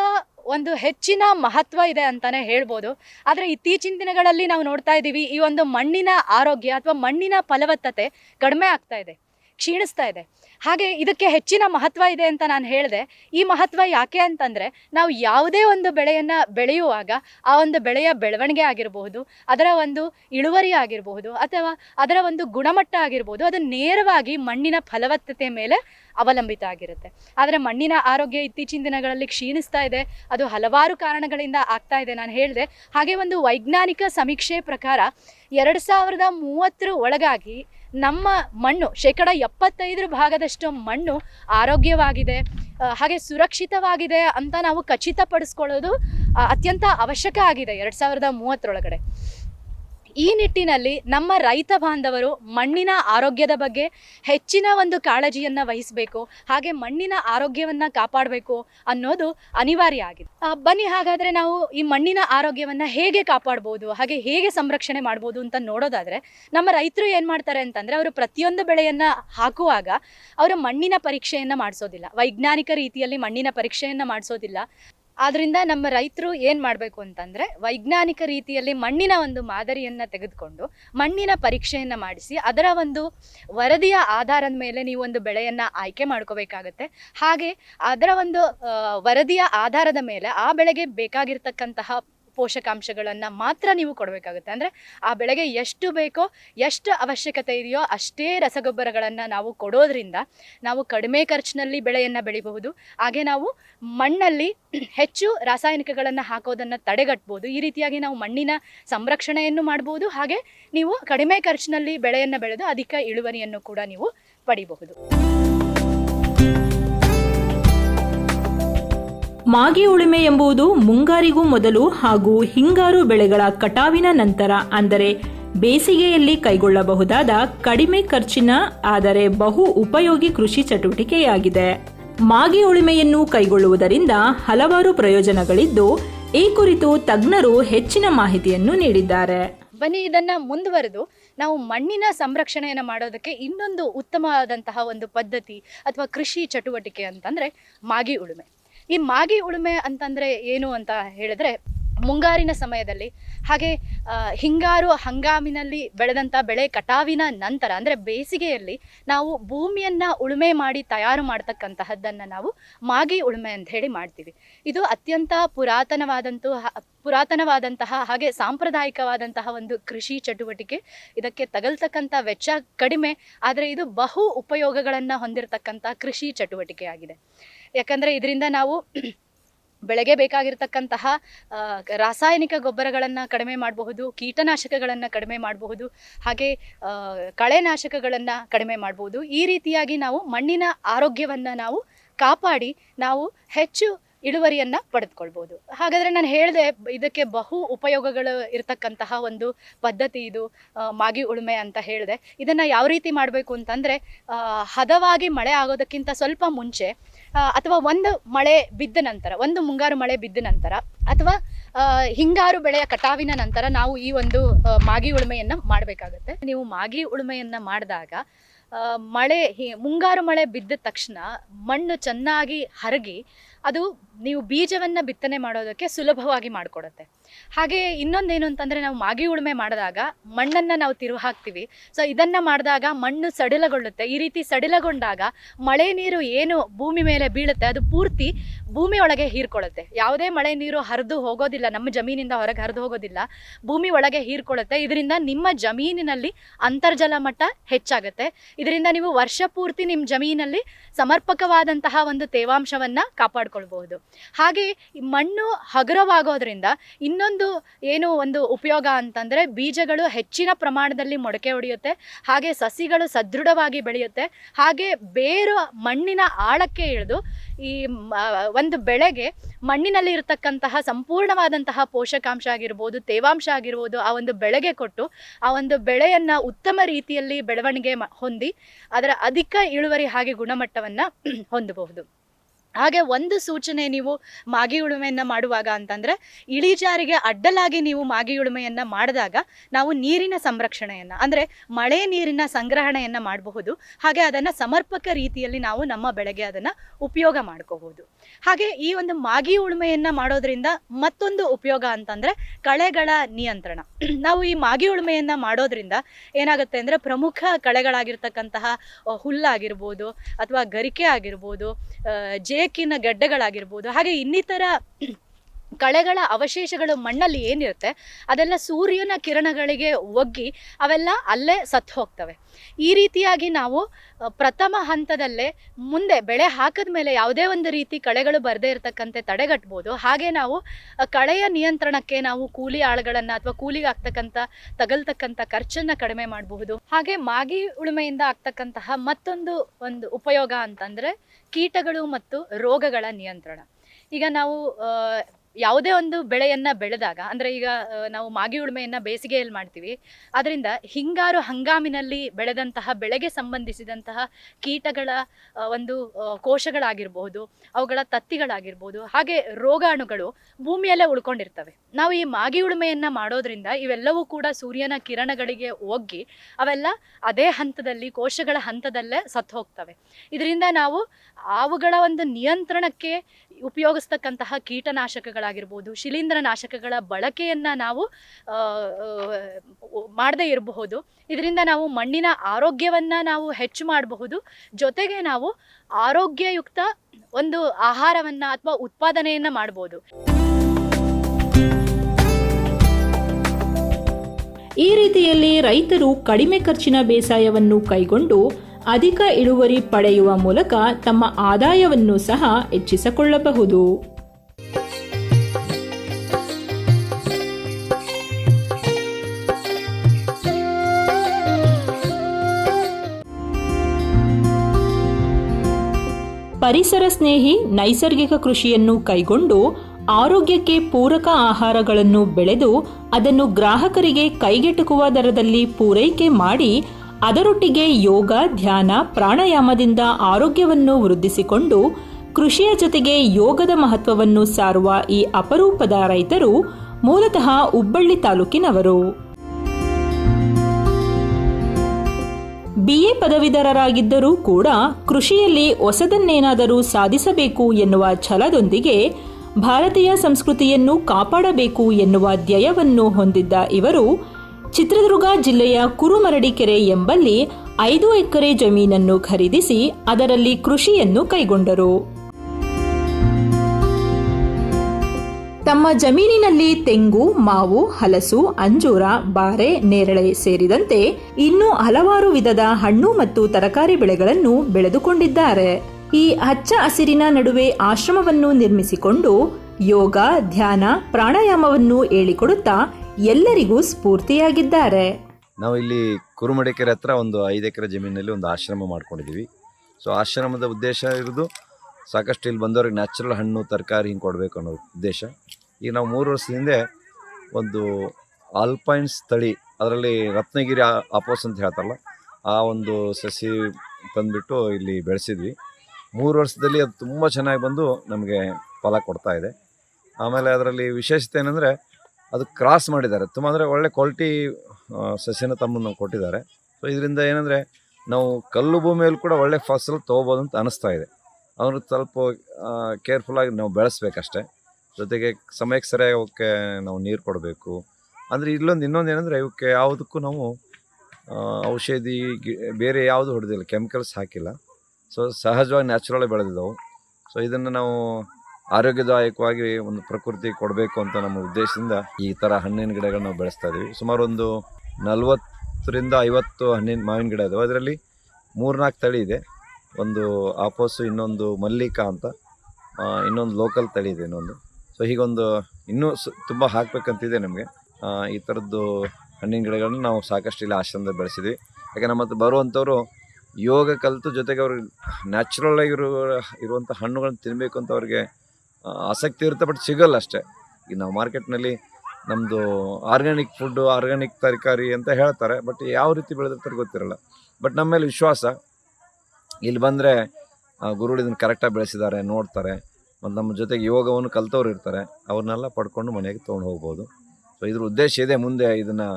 ಒಂದು ಹೆಚ್ಚಿನ ಮಹತ್ವ ಇದೆ ಅಂತಾನೆ ಹೇಳ್ಬೋದು. ಆದರೆ ಇತ್ತೀಚಿನ ದಿನಗಳಲ್ಲಿ ನಾವು ನೋಡ್ತಾ ಇದ್ದೀವಿ ಈ ಒಂದು ಮಣ್ಣಿನ ಆರೋಗ್ಯ ಅಥವಾ ಮಣ್ಣಿನ ಫಲವತ್ತತೆ ಕಡಿಮೆ ಆಗ್ತಾ ಇದೆ. ಕ್ಷೀಣಿಸ್ತಾ ಇದೆ. ಹಾಗೆ ಇದಕ್ಕೆ ಹೆಚ್ಚಿನ ಮಹತ್ವ ಇದೆ ಅಂತ ನಾನು ಹೇಳಿದೆ. ಈ ಮಹತ್ವ ಯಾಕೆ ಅಂತಂದರೆ, ನಾವು ಯಾವುದೇ ಒಂದು ಬೆಳೆಯನ್ನು ಬೆಳೆಯುವಾಗ ಆ ಒಂದು ಬೆಳೆಯ ಬೆಳವಣಿಗೆ ಆಗಿರಬಹುದು, ಅದರ ಒಂದು ಇಳುವರಿ ಆಗಿರಬಹುದು, ಅಥವಾ ಅದರ ಒಂದು ಗುಣಮಟ್ಟ ಆಗಿರ್ಬೋದು ಅದು ನೇರವಾಗಿ ಮಣ್ಣಿನ ಫಲವತ್ತತೆ ಮೇಲೆ ಅವಲಂಬಿತ ಆಗಿರುತ್ತೆ. ಆದರೆ ಮಣ್ಣಿನ ಆರೋಗ್ಯ ಇತ್ತೀಚಿನ ದಿನಗಳಲ್ಲಿ ಕ್ಷೀಣಿಸ್ತಾ ಇದೆ. ಅದು ಹಲವಾರು ಕಾರಣಗಳಿಂದ ಆಗ್ತಾ ಇದೆ ನಾನು ಹೇಳಿದೆ. ಹಾಗೆ ಒಂದು ವೈಜ್ಞಾನಿಕ ಸಮೀಕ್ಷೆ ಪ್ರಕಾರ, ಎರಡು ಸಾವಿರದ ಮೂವತ್ತರ ಒಳಗಾಗಿ ನಮ್ಮ ಮಣ್ಣು, ಶೇಕಡ ಎಪ್ಪತ್ತೈದರ ಭಾಗದಷ್ಟು ಮಣ್ಣು ಆರೋಗ್ಯವಾಗಿದೆ ಹಾಗೆ ಸುರಕ್ಷಿತವಾಗಿದೆ ಅಂತ ನಾವು ಖಚಿತಪಡಿಸ್ಕೊಳ್ಳೋದು ಅತ್ಯಂತ ಅವಶ್ಯಕ ಆಗಿದೆ ಎರಡು ಸಾವಿರದ ಮೂವತ್ತರೊಳಗಡೆ. ಈ ನಿಟ್ಟಿನಲ್ಲಿ ನಮ್ಮ ರೈತ ಬಾಂಧವರು ಮಣ್ಣಿನ ಆರೋಗ್ಯದ ಬಗ್ಗೆ ಹೆಚ್ಚಿನ ಒಂದು ಕಾಳಜಿಯನ್ನು ವಹಿಸಬೇಕು, ಹಾಗೆ ಮಣ್ಣಿನ ಆರೋಗ್ಯವನ್ನು ಕಾಪಾಡಬೇಕು ಅನ್ನೋದು ಅನಿವಾರ್ಯ ಆಗಿದೆ. ಬನ್ನಿ, ಹಾಗಾದರೆ ನಾವು ಈ ಮಣ್ಣಿನ ಆರೋಗ್ಯವನ್ನು ಹೇಗೆ ಕಾಪಾಡ್ಬೋದು, ಹಾಗೆ ಹೇಗೆ ಸಂರಕ್ಷಣೆ ಮಾಡ್ಬೋದು ಅಂತ ನೋಡೋದಾದರೆ, ನಮ್ಮ ರೈತರು ಏನು ಮಾಡ್ತಾರೆ ಅಂತಂದರೆ ಅವರು ಪ್ರತಿಯೊಂದು ಬೆಳೆಯನ್ನು ಹಾಕುವಾಗ ಅವರು ಮಣ್ಣಿನ ಪರೀಕ್ಷೆಯನ್ನು ಮಾಡಿಸೋದಿಲ್ಲ. ವೈಜ್ಞಾನಿಕ ರೀತಿಯಲ್ಲಿ ಮಣ್ಣಿನ ಪರೀಕ್ಷೆಯನ್ನು ಮಾಡಿಸೋದಿಲ್ಲ. ಆದ್ರಿಂದ ನಮ್ಮ ರೈತರು ಏನು ಮಾಡಬೇಕು ಅಂತಂದ್ರೆ ವೈಜ್ಞಾನಿಕ ರೀತಿಯಲ್ಲಿ ಮಣ್ಣಿನ ಒಂದು ಮಾದರಿಯನ್ನ ತೆಗೆದುಕೊಂಡು ಮಣ್ಣಿನ ಪರೀಕ್ಷೆಯನ್ನ ಮಾಡಿಸಿ ಅದರ ಒಂದು ವರದಿಯ ಆಧಾರದ ಮೇಲೆ ನೀವು ಒಂದು ಬೆಳೆಯನ್ನು ಆಯ್ಕೆ ಮಾಡ್ಕೋಬೇಕಾಗತ್ತೆ. ಹಾಗೆ ಅದರ ಒಂದು ವರದಿಯ ಆಧಾರದ ಮೇಲೆ ಆ ಬೆಳೆಗೆ ಬೇಕಾಗಿರ್ತಕ್ಕಂತಹ ಪೋಷಕಾಂಶಗಳನ್ನು ಮಾತ್ರ ನೀವು ಕೊಡಬೇಕಾಗುತ್ತೆ. ಅಂದರೆ ಆ ಬೆಳೆಗೆ ಎಷ್ಟು ಬೇಕೋ ಎಷ್ಟು ಅವಶ್ಯಕತೆ ಇದೆಯೋ ಅಷ್ಟೇ ರಸಗೊಬ್ಬರಗಳನ್ನು ನಾವು ಕೊಡೋದ್ರಿಂದ ನಾವು ಕಡಿಮೆ ಖರ್ಚಿನಲ್ಲಿ ಬೆಳೆಯನ್ನು ಬೆಳಿಬಹುದು. ಹಾಗೆ ನಾವು ಮಣ್ಣಲ್ಲಿ ಹೆಚ್ಚು ರಾಸಾಯನಿಕಗಳನ್ನು ಹಾಕೋದನ್ನು ತಡೆಗಟ್ಬೋದು. ಈ ರೀತಿಯಾಗಿ ನಾವು ಮಣ್ಣಿನ ಸಂರಕ್ಷಣೆಯನ್ನು ಮಾಡ್ಬೋದು. ಹಾಗೆ ನೀವು ಕಡಿಮೆ ಖರ್ಚಿನಲ್ಲಿ ಬೆಳೆಯನ್ನು ಬೆಳೆದು ಅಧಿಕ ಇಳುವರಿಯನ್ನು ಕೂಡ ನೀವು ಪಡಿಬಹುದು. ಮಾಗಿ ಉಳುಮೆ ಎಂಬುದು ಮುಂಗಾರಿಗೂ ಮೊದಲು ಹಾಗೂ ಹಿಂಗಾರು ಬೆಳೆಗಳ ಕಟಾವಿನ ನಂತರ, ಅಂದರೆ ಬೇಸಿಗೆಯಲ್ಲಿ ಕೈಗೊಳ್ಳಬಹುದಾದ ಕಡಿಮೆ ಖರ್ಚಿನ, ಆದರೆ ಬಹು ಉಪಯೋಗಿ ಕೃಷಿ ಚಟುವಟಿಕೆಯಾಗಿದೆ. ಮಾಗಿ ಉಳುಮೆಯನ್ನು ಕೈಗೊಳ್ಳುವುದರಿಂದ ಹಲವಾರು ಪ್ರಯೋಜನಗಳಿದ್ದು, ಈ ಕುರಿತು ತಜ್ಞರು ಹೆಚ್ಚಿನ ಮಾಹಿತಿಯನ್ನು ನೀಡಿದ್ದಾರೆ. ಬನ್ನಿ, ಇದನ್ನ ಮುಂದುವರೆದು ನಾವು ಮಣ್ಣಿನ ಸಂರಕ್ಷಣೆಯನ್ನು ಮಾಡೋದಕ್ಕೆ ಇನ್ನೊಂದು ಉತ್ತಮವಾದಂತಹ ಒಂದು ಪದ್ಧತಿ ಅಥವಾ ಕೃಷಿ ಚಟುವಟಿಕೆ ಅಂತಂದ್ರೆ ಮಾಗಿ ಉಳುಮೆ. ಈ ಮಾಗಿ ಉಳುಮೆ ಅಂತಂದ್ರೆ ಏನು ಅಂತ ಹೇಳಿದ್ರೆ ಮುಂಗಾರಿನ ಸಮಯದಲ್ಲಿ ಹಾಗೆ ಹಿಂಗಾರು ಹಂಗಾಮಿನಲ್ಲಿ ಬೆಳೆದಂಥ ಬೆಳೆ ಕಟಾವಿನ ನಂತರ ಅಂದರೆ ಬೇಸಿಗೆಯಲ್ಲಿ ನಾವು ಭೂಮಿಯನ್ನು ಉಳುಮೆ ಮಾಡಿ ತಯಾರು ಮಾಡ್ತಕ್ಕಂತಹದ್ದನ್ನು ನಾವು ಮಾಗಿ ಉಳುಮೆ ಅಂತ ಹೇಳಿ ಮಾಡ್ತೀವಿ. ಇದು ಅತ್ಯಂತ ಪುರಾತನವಾದಂಥ ಪುರಾತನವಾದಂತಹ ಹಾಗೆ ಸಾಂಪ್ರದಾಯಿಕವಾದಂತಹ ಒಂದು ಕೃಷಿ ಚಟುವಟಿಕೆ. ಇದಕ್ಕೆ ತಗಲ್ತಕ್ಕಂಥ ವೆಚ್ಚ ಕಡಿಮೆ, ಆದರೆ ಇದು ಬಹು ಉಪಯೋಗಗಳನ್ನು ಹೊಂದಿರತಕ್ಕಂಥ ಕೃಷಿ ಚಟುವಟಿಕೆಯಾಗಿದೆ ಯಾಕಂದರೆ ಇದರಿಂದ ನಾವು ಬೆಳೆಗೆ ಬೇಕಾಗಿರ್ತಕ್ಕಂತಹ ರಾಸಾಯನಿಕ ಗೊಬ್ಬರಗಳನ್ನು ಕಡಿಮೆ ಮಾಡಬಹುದು, ಕೀಟನಾಶಕಗಳನ್ನು ಕಡಿಮೆ ಮಾಡಬಹುದು, ಹಾಗೆ ಕಳೆನಾಶಕಗಳನ್ನು ಕಡಿಮೆ ಮಾಡಬಹುದು. ಈ ರೀತಿಯಾಗಿ ನಾವು ಮಣ್ಣಿನ ಆರೋಗ್ಯವನ್ನು ನಾವು ಕಾಪಾಡಿ ನಾವು ಹೆಚ್ಚು ಇಳುವರಿಯನ್ನು ಪಡೆದುಕೊಳ್ಬೋದು ಹಾಗಾದರೆ ನಾನು ಹೇಳಿದೆ, ಇದಕ್ಕೆ ಬಹು ಉಪಯೋಗಗಳು ಇರತಕ್ಕಂತಹ ಒಂದು ಪದ್ಧತಿ ಇದು ಮಾಗಿ ಉಳುಮೆ ಅಂತ ಹೇಳಿದೆ. ಇದನ್ನು ಯಾವ ರೀತಿ ಮಾಡಬೇಕು ಅಂತಂದರೆ ಹದವಾಗಿ ಮಳೆ ಆಗೋದಕ್ಕಿಂತ ಸ್ವಲ್ಪ ಮುಂಚೆ ಅಥವಾ ಒಂದು ಮಳೆ ಬಿದ್ದ ನಂತರ, ಒಂದು ಮುಂಗಾರು ಮಳೆ ಬಿದ್ದ ನಂತರ, ಅಥವಾ ಹಿಂಗಾರು ಬೆಳೆಯ ಕಟಾವಿನ ನಂತರ ನಾವು ಈ ಒಂದು ಮಾಗಿ ಉಳುಮೆಯನ್ನು ಮಾಡಬೇಕಾಗತ್ತೆ. ನೀವು ಮಾಗಿ ಉಳುಮೆಯನ್ನು ಮಾಡಿದಾಗ ಮಳೆ ಮುಂಗಾರು ಮಳೆ ಬಿದ್ದ ತಕ್ಷಣ ಮಣ್ಣು ಚೆನ್ನಾಗಿ ಹರಗಿ, ಅದು ನೀವು ಬೀಜವನ್ನು ಬಿತ್ತನೆ ಮಾಡೋದಕ್ಕೆ ಸುಲಭವಾಗಿ ಮಾಡಿಕೊಡುತ್ತೆ. ಹಾಗೆ ಇನ್ನೊಂದೇನು ಅಂತಂದರೆ ನಾವು ಮಾಗಿ ಉಳುಮೆ ಮಾಡಿದಾಗ ಮಣ್ಣನ್ನು ನಾವು ತಿರುವು ಹಾಕ್ತೀವಿ. ಸೊ ಇದನ್ನು ಮಾಡಿದಾಗ ಮಣ್ಣು ಸಡಿಲಗೊಳ್ಳುತ್ತೆ. ಈ ರೀತಿ ಸಡಿಲಗೊಂಡಾಗ ಮಳೆ ನೀರು ಏನು ಭೂಮಿ ಮೇಲೆ ಬೀಳುತ್ತೆ, ಅದು ಪೂರ್ತಿ ಭೂಮಿ ಒಳಗೆ ಹೀರ್ಕೊಳ್ಳುತ್ತೆ. ಯಾವುದೇ ಮಳೆ ನೀರು ಹರಿದು ಹೋಗೋದಿಲ್ಲ, ನಮ್ಮ ಜಮೀನಿಂದ ಹೊರಗೆ ಹರಿದು ಹೋಗೋದಿಲ್ಲ, ಭೂಮಿ ಒಳಗೆ ಹೀರ್ಕೊಳ್ಳುತ್ತೆ. ಇದರಿಂದ ನಿಮ್ಮ ಜಮೀನಿನಲ್ಲಿ ಅಂತರ್ಜಲ ಮಟ್ಟ ಹೆಚ್ಚಾಗುತ್ತೆ. ಇದರಿಂದ ನೀವು ವರ್ಷ ಪೂರ್ತಿ ನಿಮ್ಮ ಜಮೀನಲ್ಲಿ ಸಮರ್ಪಕವಾದಂತಹ ಒಂದು ತೇವಾಂಶವನ್ನು ಕಾಪಾಡ್ಕೊಳ್ಬಹುದು. ಹಾಗೆ ಮಣ್ಣು ಹಗುರವಾಗೋದ್ರಿಂದ ಇನ್ನೊಂದು ಏನು ಒಂದು ಉಪಯೋಗ ಅಂತಂದರೆ ಬೀಜಗಳು ಹೆಚ್ಚಿನ ಪ್ರಮಾಣದಲ್ಲಿ ಮೊಳಕೆ ಹೊಡೆಯುತ್ತೆ ಹಾಗೆ ಸಸಿಗಳು ಸದೃಢವಾಗಿ ಬೆಳೆಯುತ್ತೆ, ಹಾಗೆ ಬೇರು ಮಣ್ಣಿನ ಆಳಕ್ಕೆ ಇಳಿದು ಈ ಒಂದು ಬೆಳೆಗೆ ಮಣ್ಣಿನಲ್ಲಿ ಇರತಕ್ಕಂತಹ ಸಂಪೂರ್ಣವಾದಂತಹ ಪೋಷಕಾಂಶ ಆಗಿರ್ಬೋದು, ತೇವಾಂಶ ಆಗಿರ್ಬೋದು ಆ ಒಂದು ಬೆಳೆಗೆ ಕೊಟ್ಟು ಆ ಒಂದು ಬೆಳೆಯನ್ನು ಉತ್ತಮ ರೀತಿಯಲ್ಲಿ ಬೆಳವಣಿಗೆ ಹೊಂದಿ ಅದರ ಅಧಿಕ ಇಳುವರಿ ಹಾಗೆ ಗುಣಮಟ್ಟವನ್ನು ಹೊಂದಬಹುದು. ಹಾಗೆ ಒಂದು ಸೂಚನೆ ನೀವು ಮಾಗಿ ಉಳುಮೆಯನ್ನು ಮಾಡುವಾಗ ಅಂತಂದರೆ ಇಳಿಜಾರಿಗೆ ಅಡ್ಡಲಾಗಿ ನೀವು ಮಾಗಿ ಉಳುಮೆಯನ್ನು ಮಾಡಿದಾಗ ನಾವು ನೀರಿನ ಸಂರಕ್ಷಣೆಯನ್ನು, ಅಂದರೆ ಮಳೆ ನೀರಿನ ಸಂಗ್ರಹಣೆಯನ್ನು ಮಾಡಬಹುದು. ಹಾಗೆ ಅದನ್ನು ಸಮರ್ಪಕ ರೀತಿಯಲ್ಲಿ ನಾವು ನಮ್ಮ ಬೆಳೆಗೆ ಅದನ್ನು ಉಪಯೋಗ ಮಾಡ್ಕೋಬಹುದು. ಹಾಗೆ ಈ ಒಂದು ಮಾಗಿ ಉಳುಮೆಯನ್ನು ಮಾಡೋದ್ರಿಂದ ಮತ್ತೊಂದು ಉಪಯೋಗ ಅಂತಂದ್ರೆ ಕಳೆಗಳ ನಿಯಂತ್ರಣ. ನಾವು ಈ ಮಾಗಿ ಉಳುಮೆಯನ್ನ ಮಾಡೋದ್ರಿಂದ ಏನಾಗುತ್ತೆ ಅಂದ್ರೆ ಪ್ರಮುಖ ಕಳೆಗಳಾಗಿರ್ತಕ್ಕಂತಹ ಹುಲ್ಲಾಗಿರ್ಬೋದು ಅಥವಾ ಗರಿಕೆ ಆಗಿರ್ಬೋದು ಜೇಕಿನ ಗೆಡ್ಡೆಗಳಾಗಿರ್ಬೋದು, ಹಾಗೆ ಇನ್ನಿತರ ಕಳೆಗಳ ಅವಶೇಷಗಳು ಮಣ್ಣಲ್ಲಿ ಏನಿರುತ್ತೆ, ಅದೆಲ್ಲ ಸೂರ್ಯನ ಕಿರಣಗಳಿಗೆ ಒಗ್ಗಿ ಅವೆಲ್ಲ ಅಲ್ಲೇ ಸತ್ತು ಹೋಗ್ತವೆ. ಈ ರೀತಿಯಾಗಿ ನಾವು ಪ್ರಥಮ ಹಂತದಲ್ಲೇ ಮುಂದೆ ಬೆಳೆ ಹಾಕಿದ ಮೇಲೆ ಯಾವುದೇ ಒಂದು ರೀತಿ ಕಳೆಗಳು ಬರದೇ ಇರತಕ್ಕಂತೆ ತಡೆಗಟ್ಬೋದು. ಹಾಗೆ ನಾವು ಕಳೆಯ ನಿಯಂತ್ರಣಕ್ಕೆ ನಾವು ಕೂಲಿ ಆಳುಗಳನ್ನು ಅಥವಾ ಕೂಲಿಗೆ ಆಗ್ತಕ್ಕಂಥ, ತಗಲ್ತಕ್ಕಂಥ ಖರ್ಚನ್ನು ಕಡಿಮೆ ಮಾಡಬಹುದು. ಹಾಗೆ ಮಾಗಿ ಉಳುಮೆಯಿಂದ ಆಗ್ತಕ್ಕಂತಹ ಮತ್ತೊಂದು ಒಂದು ಉಪಯೋಗ ಅಂತಂದರೆ ಕೀಟಗಳು ಮತ್ತು ರೋಗಗಳ ನಿಯಂತ್ರಣ. ಈಗ ನಾವು ಯಾವುದೇ ಒಂದು ಬೆಳೆಯನ್ನ ಬೆಳೆದಾಗ, ಅಂದ್ರೆ ಈಗ ನಾವು ಮಾಗಿ ಉಳುಮೆಯನ್ನ ಬೇಸಿಗೆಯಲ್ಲಿ ಮಾಡ್ತೀವಿ. ಅದರಿಂದ ಹಿಂಗಾರು ಹಂಗಾಮಿನಲ್ಲಿ ಬೆಳೆದಂತಹ, ಬೆಳೆಗೆ ಸಂಬಂಧಿಸಿದಂತಹ ಕೀಟಗಳ ಒಂದು ಕೋಶಗಳಾಗಿರ್ಬಹುದು, ಅವುಗಳ ತತ್ತಿಗಳಾಗಿರ್ಬೋದು ಹಾಗೆ ರೋಗಾಣುಗಳು ಭೂಮಿಯಲ್ಲೇ ಉಳ್ಕೊಂಡಿರ್ತವೆ. ನಾವು ಈ ಮಾಗಿ ಉಳುಮೆಯನ್ನ ಮಾಡೋದ್ರಿಂದ ಇವೆಲ್ಲವೂ ಕೂಡ ಸೂರ್ಯನ ಕಿರಣಗಳಿಗೆ ಒಗ್ಗಿ ಅವೆಲ್ಲ ಅದೇ ಹಂತದಲ್ಲಿ, ಕೋಶಗಳ ಹಂತದಲ್ಲೇ ಸತ್ತು ಹೋಗ್ತವೆ. ಇದರಿಂದ ನಾವು ಅವುಗಳ ಒಂದು ನಿಯಂತ್ರಣಕ್ಕೆ ಉಪಯೋಗಿಸ್ತಕ್ಕಂತಹ ಕೀಟನಾಶಕಗಳಾಗಿರ್ಬೋದು, ಶಿಲೀಂಧ್ರನಾಶಕಗಳ ಬಳಕೆಯನ್ನು ನಾವು ಮಾಡದೇ ಇರಬಹುದು. ಇದರಿಂದ ನಾವು ಮಣ್ಣಿನ ಆರೋಗ್ಯವನ್ನು ನಾವು ಹೆಚ್ಚು ಮಾಡಬಹುದು. ಜೊತೆಗೆ ನಾವು ಆರೋಗ್ಯಯುಕ್ತ ಒಂದು ಆಹಾರವನ್ನು ಅಥವಾ ಉತ್ಪಾದನೆಯನ್ನು ಮಾಡ್ಬೋದು. ಈ ರೀತಿಯಲ್ಲಿ ರೈತರು ಕಡಿಮೆ ಖರ್ಚಿನ ಬೇಸಾಯವನ್ನು ಕೈಗೊಂಡು ಅಧಿಕ ಇಳುವರಿ ಪಡೆಯುವ ಮೂಲಕ ತಮ್ಮ ಆದಾಯವನ್ನು ಸಹ ಹೆಚ್ಚಿಸಿಕೊಳ್ಳಬಹುದು. ಪರಿಸರ ಸ್ನೇಹಿ ನೈಸರ್ಗಿಕ ಕೃಷಿಯನ್ನು ಕೈಗೊಂಡು ಆರೋಗ್ಯಕ್ಕೆ ಪೂರಕ ಆಹಾರಗಳನ್ನು ಬೆಳೆದು ಅದನ್ನು ಗ್ರಾಹಕರಿಗೆ ಕೈಗೆಟುಕುವ ದರದಲ್ಲಿ ಪೂರೈಕೆ ಮಾಡಿ ಅದರೊಟ್ಟಿಗೆ ಯೋಗ, ಧ್ಯಾನ, ಪ್ರಾಣಾಯಾಮದಿಂದ ಆರೋಗ್ಯವನ್ನು ವೃದ್ಧಿಸಿಕೊಂಡು ಕೃಷಿಯ ಜೊತೆಗೆ ಯೋಗದ ಮಹತ್ವವನ್ನು ಸಾರುವ ಈ ಅಪರೂಪದ ರೈತರು ಮೂಲತಃ ಹುಬ್ಬಳ್ಳಿ ತಾಲೂಕಿನವರು. ಬಿಎ ಪದವೀಧರರಾಗಿದ್ದರೂ ಕೂಡ ಕೃಷಿಯಲ್ಲಿ ಹೊಸದನ್ನೇನಾದರೂ ಸಾಧಿಸಬೇಕು ಎನ್ನುವ ಛಲದೊಂದಿಗೆ ಭಾರತೀಯ ಸಂಸ್ಕೃತಿಯನ್ನು ಕಾಪಾಡಬೇಕು ಎನ್ನುವ ಧ್ಯೇಯವನ್ನು ಹೊಂದಿದ್ದ ಇವರು ಚಿತ್ರದುರ್ಗ ಜಿಲ್ಲೆಯ ಕುರುಮರಡಿಕೆರೆ ಎಂಬಲ್ಲಿ ಐದು ಎಕರೆ ಜಮೀನನ್ನು ಖರೀದಿಸಿ ಅದರಲ್ಲಿ ಕೃಷಿಯನ್ನು ಕೈಗೊಂಡರು. ತಮ್ಮ ಜಮೀನಿನಲ್ಲಿ ತೆಂಗು, ಮಾವು, ಹಲಸು, ಅಂಜೂರ, ಬಾರೆ, ನೇರಳೆ ಸೇರಿದಂತೆ ಇನ್ನೂ ಹಲವಾರು ವಿಧದ ಹಣ್ಣು ಮತ್ತು ತರಕಾರಿ ಬೆಳೆಗಳನ್ನು ಬೆಳೆದುಕೊಂಡಿದ್ದಾರೆ. ಈ ಹಚ್ಚ ಹಸಿರಿನ ನಡುವೆ ಆಶ್ರಮವನ್ನು ನಿರ್ಮಿಸಿಕೊಂಡು ಯೋಗ, ಧ್ಯಾನ, ಪ್ರಾಣಾಯಾಮವನ್ನು ಹೇಳಿಕೊಡುತ್ತಾ ಎಲ್ಲರಿಗೂ ಸ್ಫೂರ್ತಿಯಾಗಿದ್ದಾರೆ. ನಾವು ಇಲ್ಲಿ ಕುರುಮಡಿಕೆರೆ ಹತ್ರ ಒಂದು ಐದು ಎಕರೆ ಜಮೀನಲ್ಲಿ ಒಂದು ಆಶ್ರಮ ಮಾಡ್ಕೊಂಡಿದ್ದೀವಿ. ಸೊ ಆಶ್ರಮದ ಉದ್ದೇಶ ಇರೋದು ಸಾಕಷ್ಟು ಇಲ್ಲಿ ಬಂದವ್ರಿಗೆ ನ್ಯಾಚುರಲ್ ಹಣ್ಣು, ತರಕಾರಿ ಹಿಂಗೆ ಕೊಡಬೇಕು ಅನ್ನೋ ಉದ್ದೇಶ. ಈಗ ನಾವು ಮೂರು ವರ್ಷದ ಹಿಂದೆ ಒಂದು ಆಲ್ಪೈನ್ಸ್ ತಳಿ ಅದರಲ್ಲಿ ರತ್ನಗಿರಿ ಅಪೋಸ್ ಅಂತ ಹೇಳ್ತಾರಲ್ಲ, ಆ ಒಂದು ಸಸಿ ತಂದುಬಿಟ್ಟು ಇಲ್ಲಿ ಬೆಳೆಸಿದ್ವಿ. ಮೂರು ವರ್ಷದಲ್ಲಿ ಅದು ತುಂಬ ಚೆನ್ನಾಗಿ ಬಂದು ನಮಗೆ ಫಲ ಕೊಡ್ತಾ ಇದೆ. ಆಮೇಲೆ ಅದರಲ್ಲಿ ವಿಶೇಷತೆ ಏನಂದರೆ ಅದು ಕ್ರಾಸ್ ಮಾಡಿದ್ದಾರೆ. ತುಂಬ ಅಂದರೆ ಒಳ್ಳೆ ಕ್ವಾಲಿಟಿ ಸಸ್ಯನ ತಮ್ಮನ್ನು ಕೊಟ್ಟಿದ್ದಾರೆ. ಸೊ ಇದರಿಂದ ಏನಂದರೆ ನಾವು ಕಲ್ಲು ಭೂಮಿಯಲ್ಲಿ ಕೂಡ ಒಳ್ಳೆ ಫಸಲು ತೊಗೋಬೋದು ಅಂತ ಅನಿಸ್ತಾ ಇದೆ. ಅವರು ಸ್ವಲ್ಪ ಕೇರ್ಫುಲ್ಲಾಗಿ ನಾವು ಬೆಳೆಸ್ಬೇಕಷ್ಟೆ. ಜೊತೆಗೆ ಸಮಯಕ್ಕೆ ಸರಿಯಾಗಿ ಅವಕ್ಕೆ ನಾವು ನೀರು ಕೊಡಬೇಕು. ಅಂದರೆ ಇಲ್ಲೊಂದು ಇನ್ನೊಂದು ಏನಂದರೆ ಇವಕ್ಕೆ ಯಾವುದಕ್ಕೂ ನಾವು ಔಷಧಿ ಬೇರೆ ಯಾವುದು ಹೊಡೆದಿಲ್ಲ ಕೆಮಿಕಲ್ಸ್ ಹಾಕಿಲ್ಲ. ಸೊ ಸಹಜವಾಗಿ ನ್ಯಾಚುರಲ್ ಬೆಳೆದಿದ್ದವು. ಸೊ ಇದನ್ನು ನಾವು ಆರೋಗ್ಯದಾಯಕವಾಗಿ ಒಂದು ಪ್ರಕೃತಿ ಕೊಡಬೇಕು ಅಂತ ನಮ್ಮ ಉದ್ದೇಶದಿಂದ ಈ ಥರ ಹಣ್ಣಿನ ಗಿಡಗಳನ್ನ ನಾವು ಬೆಳೆಸ್ತಾ ಇದ್ದೀವಿ ಸುಮಾರು ಒಂದು ನಲ್ವತ್ತರಿಂದ ಐವತ್ತು ಹಣ್ಣಿನ ಮಾವಿನ ಗಿಡ ಇದಾವೆ. ಅದರಲ್ಲಿ ಮೂರ್ನಾಲ್ಕು ತಳಿ ಇದೆ. ಒಂದು ಆಪೋಸು, ಇನ್ನೊಂದು ಮಲ್ಲಿಕಾ ಅಂತ ಇನ್ನೊಂದು ಲೋಕಲ್ ತಳಿ ಇದೆ ಇನ್ನೊಂದು. ಸೊ ಹೀಗೊಂದು ಇನ್ನೂ ಸ್ ತುಂಬ ಹಾಕ್ಬೇಕಂತಿದೆ ನಮಗೆ. ಈ ಥರದ್ದು ಹಣ್ಣಿನ ಗಿಡಗಳನ್ನ ನಾವು ಸಾಕಷ್ಟು ಇಲ್ಲಿ ಆಶ್ರಮದಲ್ಲಿ ಬೆಳೆಸಿದ್ವಿ. ಯಾಕೆ ನಮ್ಮ ಹತ್ರ ಬರುವಂಥವ್ರು ಯೋಗ ಕಲಿತು ಜೊತೆಗೆ ಅವ್ರಿಗೆ ನ್ಯಾಚುರಲ್ ಆಗಿರುವ ಇರುವಂಥ ಹಣ್ಣುಗಳನ್ನ ತಿನ್ನಬೇಕು ಅಂತ ಅವ್ರಿಗೆ ಆಸಕ್ತಿ ಇರುತ್ತೆ ಬಟ್ ಸಿಗಲ್ಲ ಅಷ್ಟೇ. ಈಗ ನಾವು ಮಾರ್ಕೆಟ್ನಲ್ಲಿ ನಮ್ಮದು ಆರ್ಗ್ಯಾನಿಕ್ ಫುಡ್ಡು ಆರ್ಗ್ಯಾನಿಕ್ ತರಕಾರಿ ಅಂತ ಹೇಳ್ತಾರೆ ಬಟ್ ಯಾವ ರೀತಿ ಬೆಳೆದಿರ್ತಾರೆ ಗೊತ್ತಿರಲ್ಲ. ಬಟ್ ನಮ್ಮ ಮೇಲೆ ವಿಶ್ವಾಸ. ಇಲ್ಲಿ ಬಂದರೆ ಗುರುಗಳು ಇದನ್ನು ಕರೆಕ್ಟಾಗಿ ಬೆಳೆಸಿದ್ದಾರೆ, ನೋಡ್ತಾರೆ. ಮತ್ತು ನಮ್ಮ ಜೊತೆಗೆ ಯೋಗವನ್ನು ಕಲ್ತವ್ರು ಇರ್ತಾರೆ. ಅವ್ರನ್ನೆಲ್ಲ ಪಡ್ಕೊಂಡು ಮನೆಗೆ ತೊಗೊಂಡು ಹೋಗ್ಬೋದು. ಸೊ ಇದ್ರ ಉದ್ದೇಶ ಇದೆ, ಮುಂದೆ ಇದನ್ನು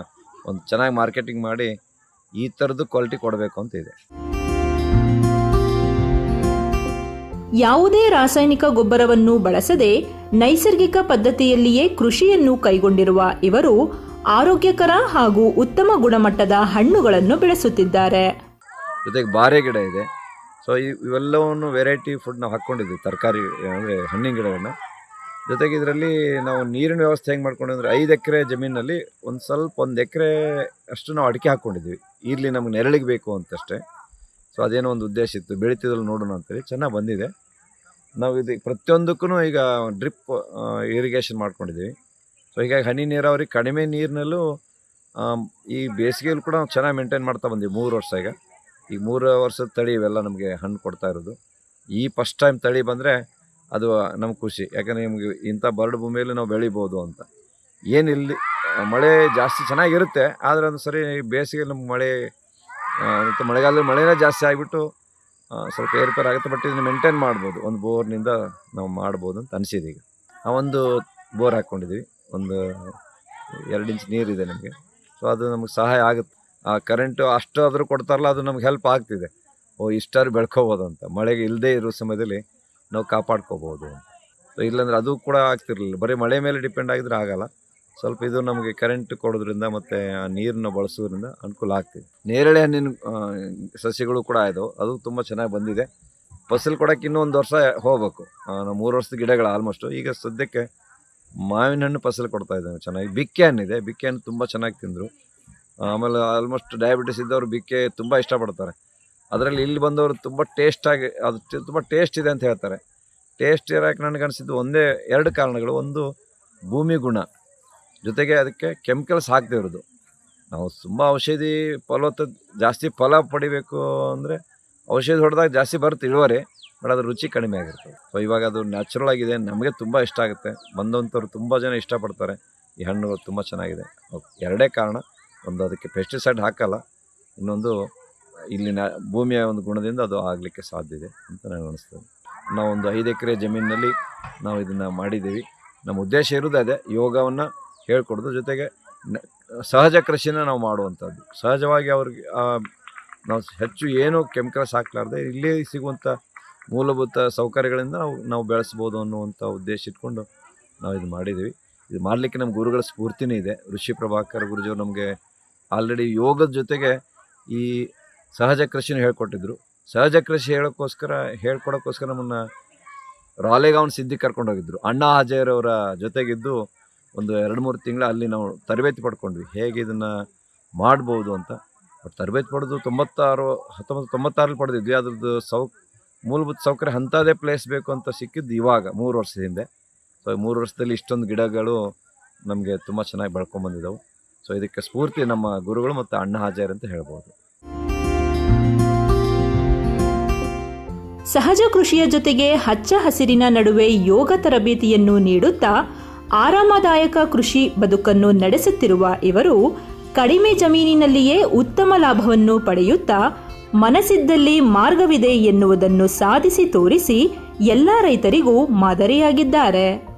ಒಂದು ಚೆನ್ನಾಗಿ ಮಾರ್ಕೆಟಿಂಗ್ ಮಾಡಿ ಈ ಥರದ್ದು ಕ್ವಾಲಿಟಿ ಕೊಡಬೇಕು ಅಂತ ಇದೆ. ಯಾವುದೇ ರಾಸಾಯನಿಕ ಗೊಬ್ಬರವನ್ನು ಬಳಸದೆ ನೈಸರ್ಗಿಕ ಪದ್ಧತಿಯಲ್ಲಿಯೇ ಕೃಷಿಯನ್ನು ಕೈಗೊಂಡಿರುವ ಇವರು ಆರೋಗ್ಯಕರ ಹಾಗೂ ಉತ್ತಮ ಗುಣಮಟ್ಟದ ಹಣ್ಣುಗಳನ್ನು ಬೆಳೆಸುತ್ತಿದ್ದಾರೆ. ಜೊತೆಗೆ ಬಾರೆ ಗಿಡ ಇದೆ. ಸೊ ಇವೆಲ್ಲವನ್ನು ವೆರೈಟಿ ಫುಡ್ ನಾವು ಹಾಕ್ಕೊಂಡಿದ್ವಿ ತರಕಾರಿ, ಅಂದರೆ ಹಣ್ಣಿನ ಗಿಡಗಳನ್ನ. ಜೊತೆಗೆ ಇದರಲ್ಲಿ ನಾವು ನೀರಿನ ವ್ಯವಸ್ಥೆ ಹೆಂಗೆ ಮಾಡ್ಕೊಂಡಿದ್ರೆ ಐದು ಎಕರೆ ಜಮೀನಲ್ಲಿ ಒಂದು ಸ್ವಲ್ಪ ಒಂದು ಎಕರೆ ಅಷ್ಟು ನಾವು ಅಡಿಕೆ ಹಾಕ್ಕೊಂಡಿದ್ವಿ ಇಲ್ಲಿ ನಮ್ಗೆ ನೆರಳಿಗೆ ಬೇಕು ಅಂತಷ್ಟೇ. ಸೊ ಅದೇನೋ ಒಂದು ಉದ್ದೇಶ ಇತ್ತು. ಬೆಳೀತಿದ್ರಲ್ಲಿ ನೋಡೋಣ ಅಂತೇಳಿ ಚೆನ್ನಾಗಿ ಬಂದಿದೆ. ನಾವು ಇದು ಪ್ರತಿಯೊಂದಕ್ಕೂ ಈಗ ಡ್ರಿಪ್ ಇರಿಗೇಷನ್ ಮಾಡ್ಕೊಂಡಿದ್ದೀವಿ. ಸೊ ಹೀಗಾಗಿ ಹನಿ ನೀರಾವರಿ ಕಡಿಮೆ ನೀರಿನಲ್ಲೂ ಈ ಬೇಸಿಗೆಯಲ್ಲಿ ಕೂಡ ನಾವು ಚೆನ್ನಾಗಿ ಮೇಂಟೈನ್ ಮಾಡ್ತಾ ಬಂದೀವಿ ಮೂರು ವರ್ಷ ಈಗ. ಈಗ ಮೂರು ವರ್ಷದ ತಳಿ ಇವೆಲ್ಲ ನಮಗೆ ಹಣ್ಣು ಕೊಡ್ತಾ ಇರೋದು. ಈ ಫಸ್ಟ್ ಟೈಮ್ ತಳಿ ಬಂದರೆ ಅದು ನಮ್ಗೆ ಖುಷಿ. ಯಾಕಂದರೆ ನಿಮಗೆ ಇಂಥ ಬರಡು ಭೂಮಿಯಲ್ಲಿ ನಾವು ಬೆಳಿಬೋದು ಅಂತ. ಏನಿಲ್ಲಿ, ಮಳೆ ಜಾಸ್ತಿ ಚೆನ್ನಾಗಿರುತ್ತೆ, ಆದರೆ ಒಂದು ಸರಿ ಬೇಸಿಗೆಯಲ್ಲಿ ನಮ್ಗೆ ಮಳೆ ಮತ್ತು ಮಳೆಗಾಲದಲ್ಲಿ ಮಳೆನೇ ಜಾಸ್ತಿ ಆಗಿಬಿಟ್ಟು ಸ್ವಲ್ಪ ಏರ್ಪೇರ್ ಆಗುತ್ತೆ ಬಟ್ ಇದನ್ನು ಮೇಂಟೈನ್ ಮಾಡ್ಬೋದು. ಒಂದು ಬೋರ್ನಿಂದ ನಾವು ಮಾಡ್ಬೋದು ಅಂತ ಅನಿಸಿದೆ ಈಗ. ಆ ಒಂದು ಬೋರ್ ಹಾಕ್ಕೊಂಡಿದ್ವಿ ಒಂದು ಎರಡು ಇಂಚ್ ನೀರಿದೆ ನಮಗೆ. ಸೊ ಅದು ನಮಗೆ ಸಹಾಯ ಆಗುತ್ತೆ. ಆ ಕರೆಂಟು ಅಷ್ಟು ಆದರೂ ಕೊಡ್ತಾರಲ್ಲ, ಅದು ನಮ್ಗೆ ಹೆಲ್ಪ್ ಆಗ್ತಿದೆ. ಓ, ಇಷ್ಟಾದ್ರು ಬೆಳ್ಕೋಬೋದು ಅಂತ. ಮಳೆಗೆ ಇಲ್ಲದೇ ಇರೋ ಸಮಯದಲ್ಲಿ ನಾವು ಕಾಪಾಡ್ಕೋಬೋದು ಸೊ ಇಲ್ಲಾಂದ್ರೆ ಅದು ಕೂಡ ಆಗ್ತಿರಲಿಲ್ಲ. ಬರೀ ಮಳೆ ಮೇಲೆ ಡಿಪೆಂಡ್ ಆಗಿದ್ರೆ ಆಗಲ್ಲ. ಸ್ವಲ್ಪ ಇದು ನಮಗೆ ಕರೆಂಟ್ ಕೊಡೋದ್ರಿಂದ ಮತ್ತು ನೀರನ್ನ ಬಳಸೋದ್ರಿಂದ ಅನುಕೂಲ ಆಗ್ತಿದೆ. ನೇರಳೆ ಹಣ್ಣಿನ ಸಸ್ಯಗಳು ಕೂಡ ಆಯಿತು ಅದು ತುಂಬ ಚೆನ್ನಾಗಿ ಬಂದಿದೆ. ಫಸಲು ಕೊಡೋಕೆ ಇನ್ನೂ ಒಂದು ವರ್ಷ ಹೋಗ್ಬೇಕು. ನಾವು ಮೂರು ವರ್ಷದ ಗಿಡಗಳು ಆಲ್ಮೋಸ್ಟು ಈಗ ಸದ್ಯಕ್ಕೆ ಮಾವಿನ ಹಣ್ಣು ಫಸಲು ಕೊಡ್ತಾ ಇದ್ದಾವೆ ಚೆನ್ನಾಗಿ. ಬಿಕ್ಕೆ ಹಣ್ಣಿದೆ ಬಿಕ್ಕೆ ಹಣ್ಣು ತುಂಬ ಚೆನ್ನಾಗಿ ತಿಂದರು. ಆಮೇಲೆ ಆಲ್ಮೋಸ್ಟ್ ಡಯಾಬಿಟಿಸ್ ಇದ್ದವರು ಬಿಕ್ಕೆ ತುಂಬ ಇಷ್ಟಪಡ್ತಾರೆ. ಅದರಲ್ಲಿ ಇಲ್ಲಿ ಬಂದವರು ತುಂಬ ಟೇಸ್ಟಾಗಿ ಅದು ತುಂಬ ಟೇಸ್ಟ್ ಇದೆ ಅಂತ ಹೇಳ್ತಾರೆ. ಟೇಸ್ಟ್ ಇರೋಕೆ ನನಗೆ ಅನಿಸಿದ್ದು ಒಂದೇ ಎರಡು ಕಾರಣಗಳು. ಒಂದು ಭೂಮಿ ಗುಣ. ಜೊತೆಗೆ ಅದಕ್ಕೆ ಕೆಮಿಕಲ್ಸ್ ಹಾಕದೇ ಇರೋದು. ನಾವು ತುಂಬ ಔಷಧಿ ಫಲವತ್ತ ಜಾಸ್ತಿ ಫಲ ಪಡಿಬೇಕು ಅಂದರೆ ಔಷಧಿ ಹೊಡೆದಾಗ ಜಾಸ್ತಿ ಬರುತ್ತೆ ಇಳುವರಿ, ಬಟ್ ಅದ್ರ ರುಚಿ ಕಡಿಮೆ ಆಗಿರ್ತದೆ. ಸೊ ಇವಾಗ ಅದು ನ್ಯಾಚುರಲ್ ಆಗಿದೆ, ನಮಗೆ ತುಂಬ ಇಷ್ಟ ಆಗುತ್ತೆ. ಬಂದಂಥವ್ರು ತುಂಬ ಜನ ಇಷ್ಟಪಡ್ತಾರೆ. ಈ ಹಣ್ಣುಗಳು ತುಂಬ ಚೆನ್ನಾಗಿದೆ. ಎರಡೇ ಕಾರಣ, ಒಂದು ಅದಕ್ಕೆ ಪೆಸ್ಟಿಸೈಡ್ ಹಾಕಲ್ಲ, ಇನ್ನೊಂದು ಇಲ್ಲಿನ ಭೂಮಿಯ ಒಂದು ಗುಣದಿಂದ ಅದು ಆಗಲಿಕ್ಕೆ ಸಾಧ್ಯ ಇದೆ ಅಂತ ನನಗೆ ಅನಿಸ್ತದೆ. ನಾವು ಒಂದು ಐದು ಎಕರೆ ಜಮೀನಿನಲ್ಲಿ ನಾವು ಇದನ್ನು ಮಾಡಿದ್ದೀವಿ. ನಮ್ಮ ಉದ್ದೇಶ ಇರೋದೇ ಅದೇ, ಯೋಗವನ್ನು ಹೇಳ್ಕೊಡೋದು. ಜೊತೆಗೆ ಸಹಜ ಕೃಷಿನ ನಾವು ಮಾಡುವಂಥದ್ದು. ಸಹಜವಾಗಿ ಅವ್ರಿಗೆ ನಾವು ಹೆಚ್ಚು ಏನು ಕೆಮಿಕಲ್ಸ್ ಹಾಕ್ಲಾರ್ದೆ ಇಲ್ಲೇ ಸಿಗುವಂಥ ಮೂಲಭೂತ ಸೌಕರ್ಯಗಳಿಂದ ನಾವು ನಾವು ಬೆಳೆಸ್ಬೋದು ಅನ್ನುವಂಥ ಉದ್ದೇಶ ಇಟ್ಕೊಂಡು ನಾವು ಇದು ಮಾಡಿದ್ದೀವಿ. ಇದು ಮಾಡಲಿಕ್ಕೆ ನಮ್ಮ ಗುರುಗಳ ಸ್ಫೂರ್ತಿನೇ ಇದೆ. ಋಷಿ ಪ್ರಭಾಕರ್ ಗುರುಜಿಯವರು ನಮಗೆ ಆಲ್ರೆಡಿ ಯೋಗದ ಜೊತೆಗೆ ಈ ಸಹಜ ಕೃಷಿನ ಹೇಳ್ಕೊಟ್ಟಿದ್ರು. ಸಹಜ ಕೃಷಿ ಹೇಳೋಕ್ಕೋಸ್ಕರ, ಹೇಳ್ಕೊಡೋಕ್ಕೋಸ್ಕರ ನಮ್ಮನ್ನು ರಾಲೇಗಾವ್ನ ಸಿದ್ಧಿ ಕರ್ಕೊಂಡೋಗಿದ್ರು. ಅಣ್ಣಾ ಹಾಜೇರವರ ಜೊತೆಗಿದ್ದು ಒಂದು ಎರಡು ಮೂರು ತಿಂಗಳು ಅಲ್ಲಿ ನಾವು ತರಬೇತಿ ಪಡ್ಕೊಂಡ್ವಿ. ಹೇಗೆ ಇದನ್ನು ಮಾಡ್ಬೋದು ಅಂತ. ತರಬೇತಿ ಪಡೆದು ತೊಂಬತ್ತಾರು, ಹತ್ತೊಂಬತ್ತು ತೊಂಬತ್ತಾರಲ್ಲಿ ಪಡೆದಿದ್ವಿ. ಅದ್ರದ್ದು ಸೌ ಮೂಲಭೂತ ಸೌಕರ್ಯ ಅಂಥದ್ದೇ ಪ್ಲೇಸ್ ಬೇಕು ಅಂತ ಸಿಕ್ಕಿದ್ದು ಇವಾಗ, ಮೂರು ವರ್ಷದ ಹಿಂದೆ. ಸೊ ಮೂರು ವರ್ಷದಲ್ಲಿ ಇಷ್ಟೊಂದು ಗಿಡಗಳು ನಮಗೆ ತುಂಬ ಚೆನ್ನಾಗಿ ಬೆಳ್ಕೊಂಬಂದಿದ್ದವು ಸೊ ಇದಕ್ಕೆ ಸ್ಫೂರ್ತಿ ನಮ್ಮ ಗುರುಗಳು ಮತ್ತು ಅಣ್ಣ ಹಾಜರ್ ಅಂತ ಹೇಳ್ಬೋದು. ಸಹಜ ಕೃಷಿಯ ಜೊತೆಗೆ ಹಚ್ಚ ಹಸಿರಿನ ನಡುವೆ ಯೋಗ ತರಬೇತಿಯನ್ನು ನೀಡುತ್ತಾ ಆರಾಮದಾಯಕ ಕೃಷಿ ಬದುಕನ್ನು ನಡೆಸುತ್ತಿರುವ ಇವರು ಕಡಿಮೆ ಜಮೀನಿನಲ್ಲಿಯೇ ಉತ್ತಮ ಲಾಭವನ್ನು ಪಡೆಯುತ್ತಾ ಮನಸ್ಸಿದ್ದಲ್ಲಿ ಮಾರ್ಗವಿದೆ ಎನ್ನುವುದನ್ನು ಸಾಧಿಸಿ ತೋರಿಸಿ ಎಲ್ಲ ರೈತರಿಗೂ ಮಾದರಿಯಾಗಿದ್ದಾರೆ.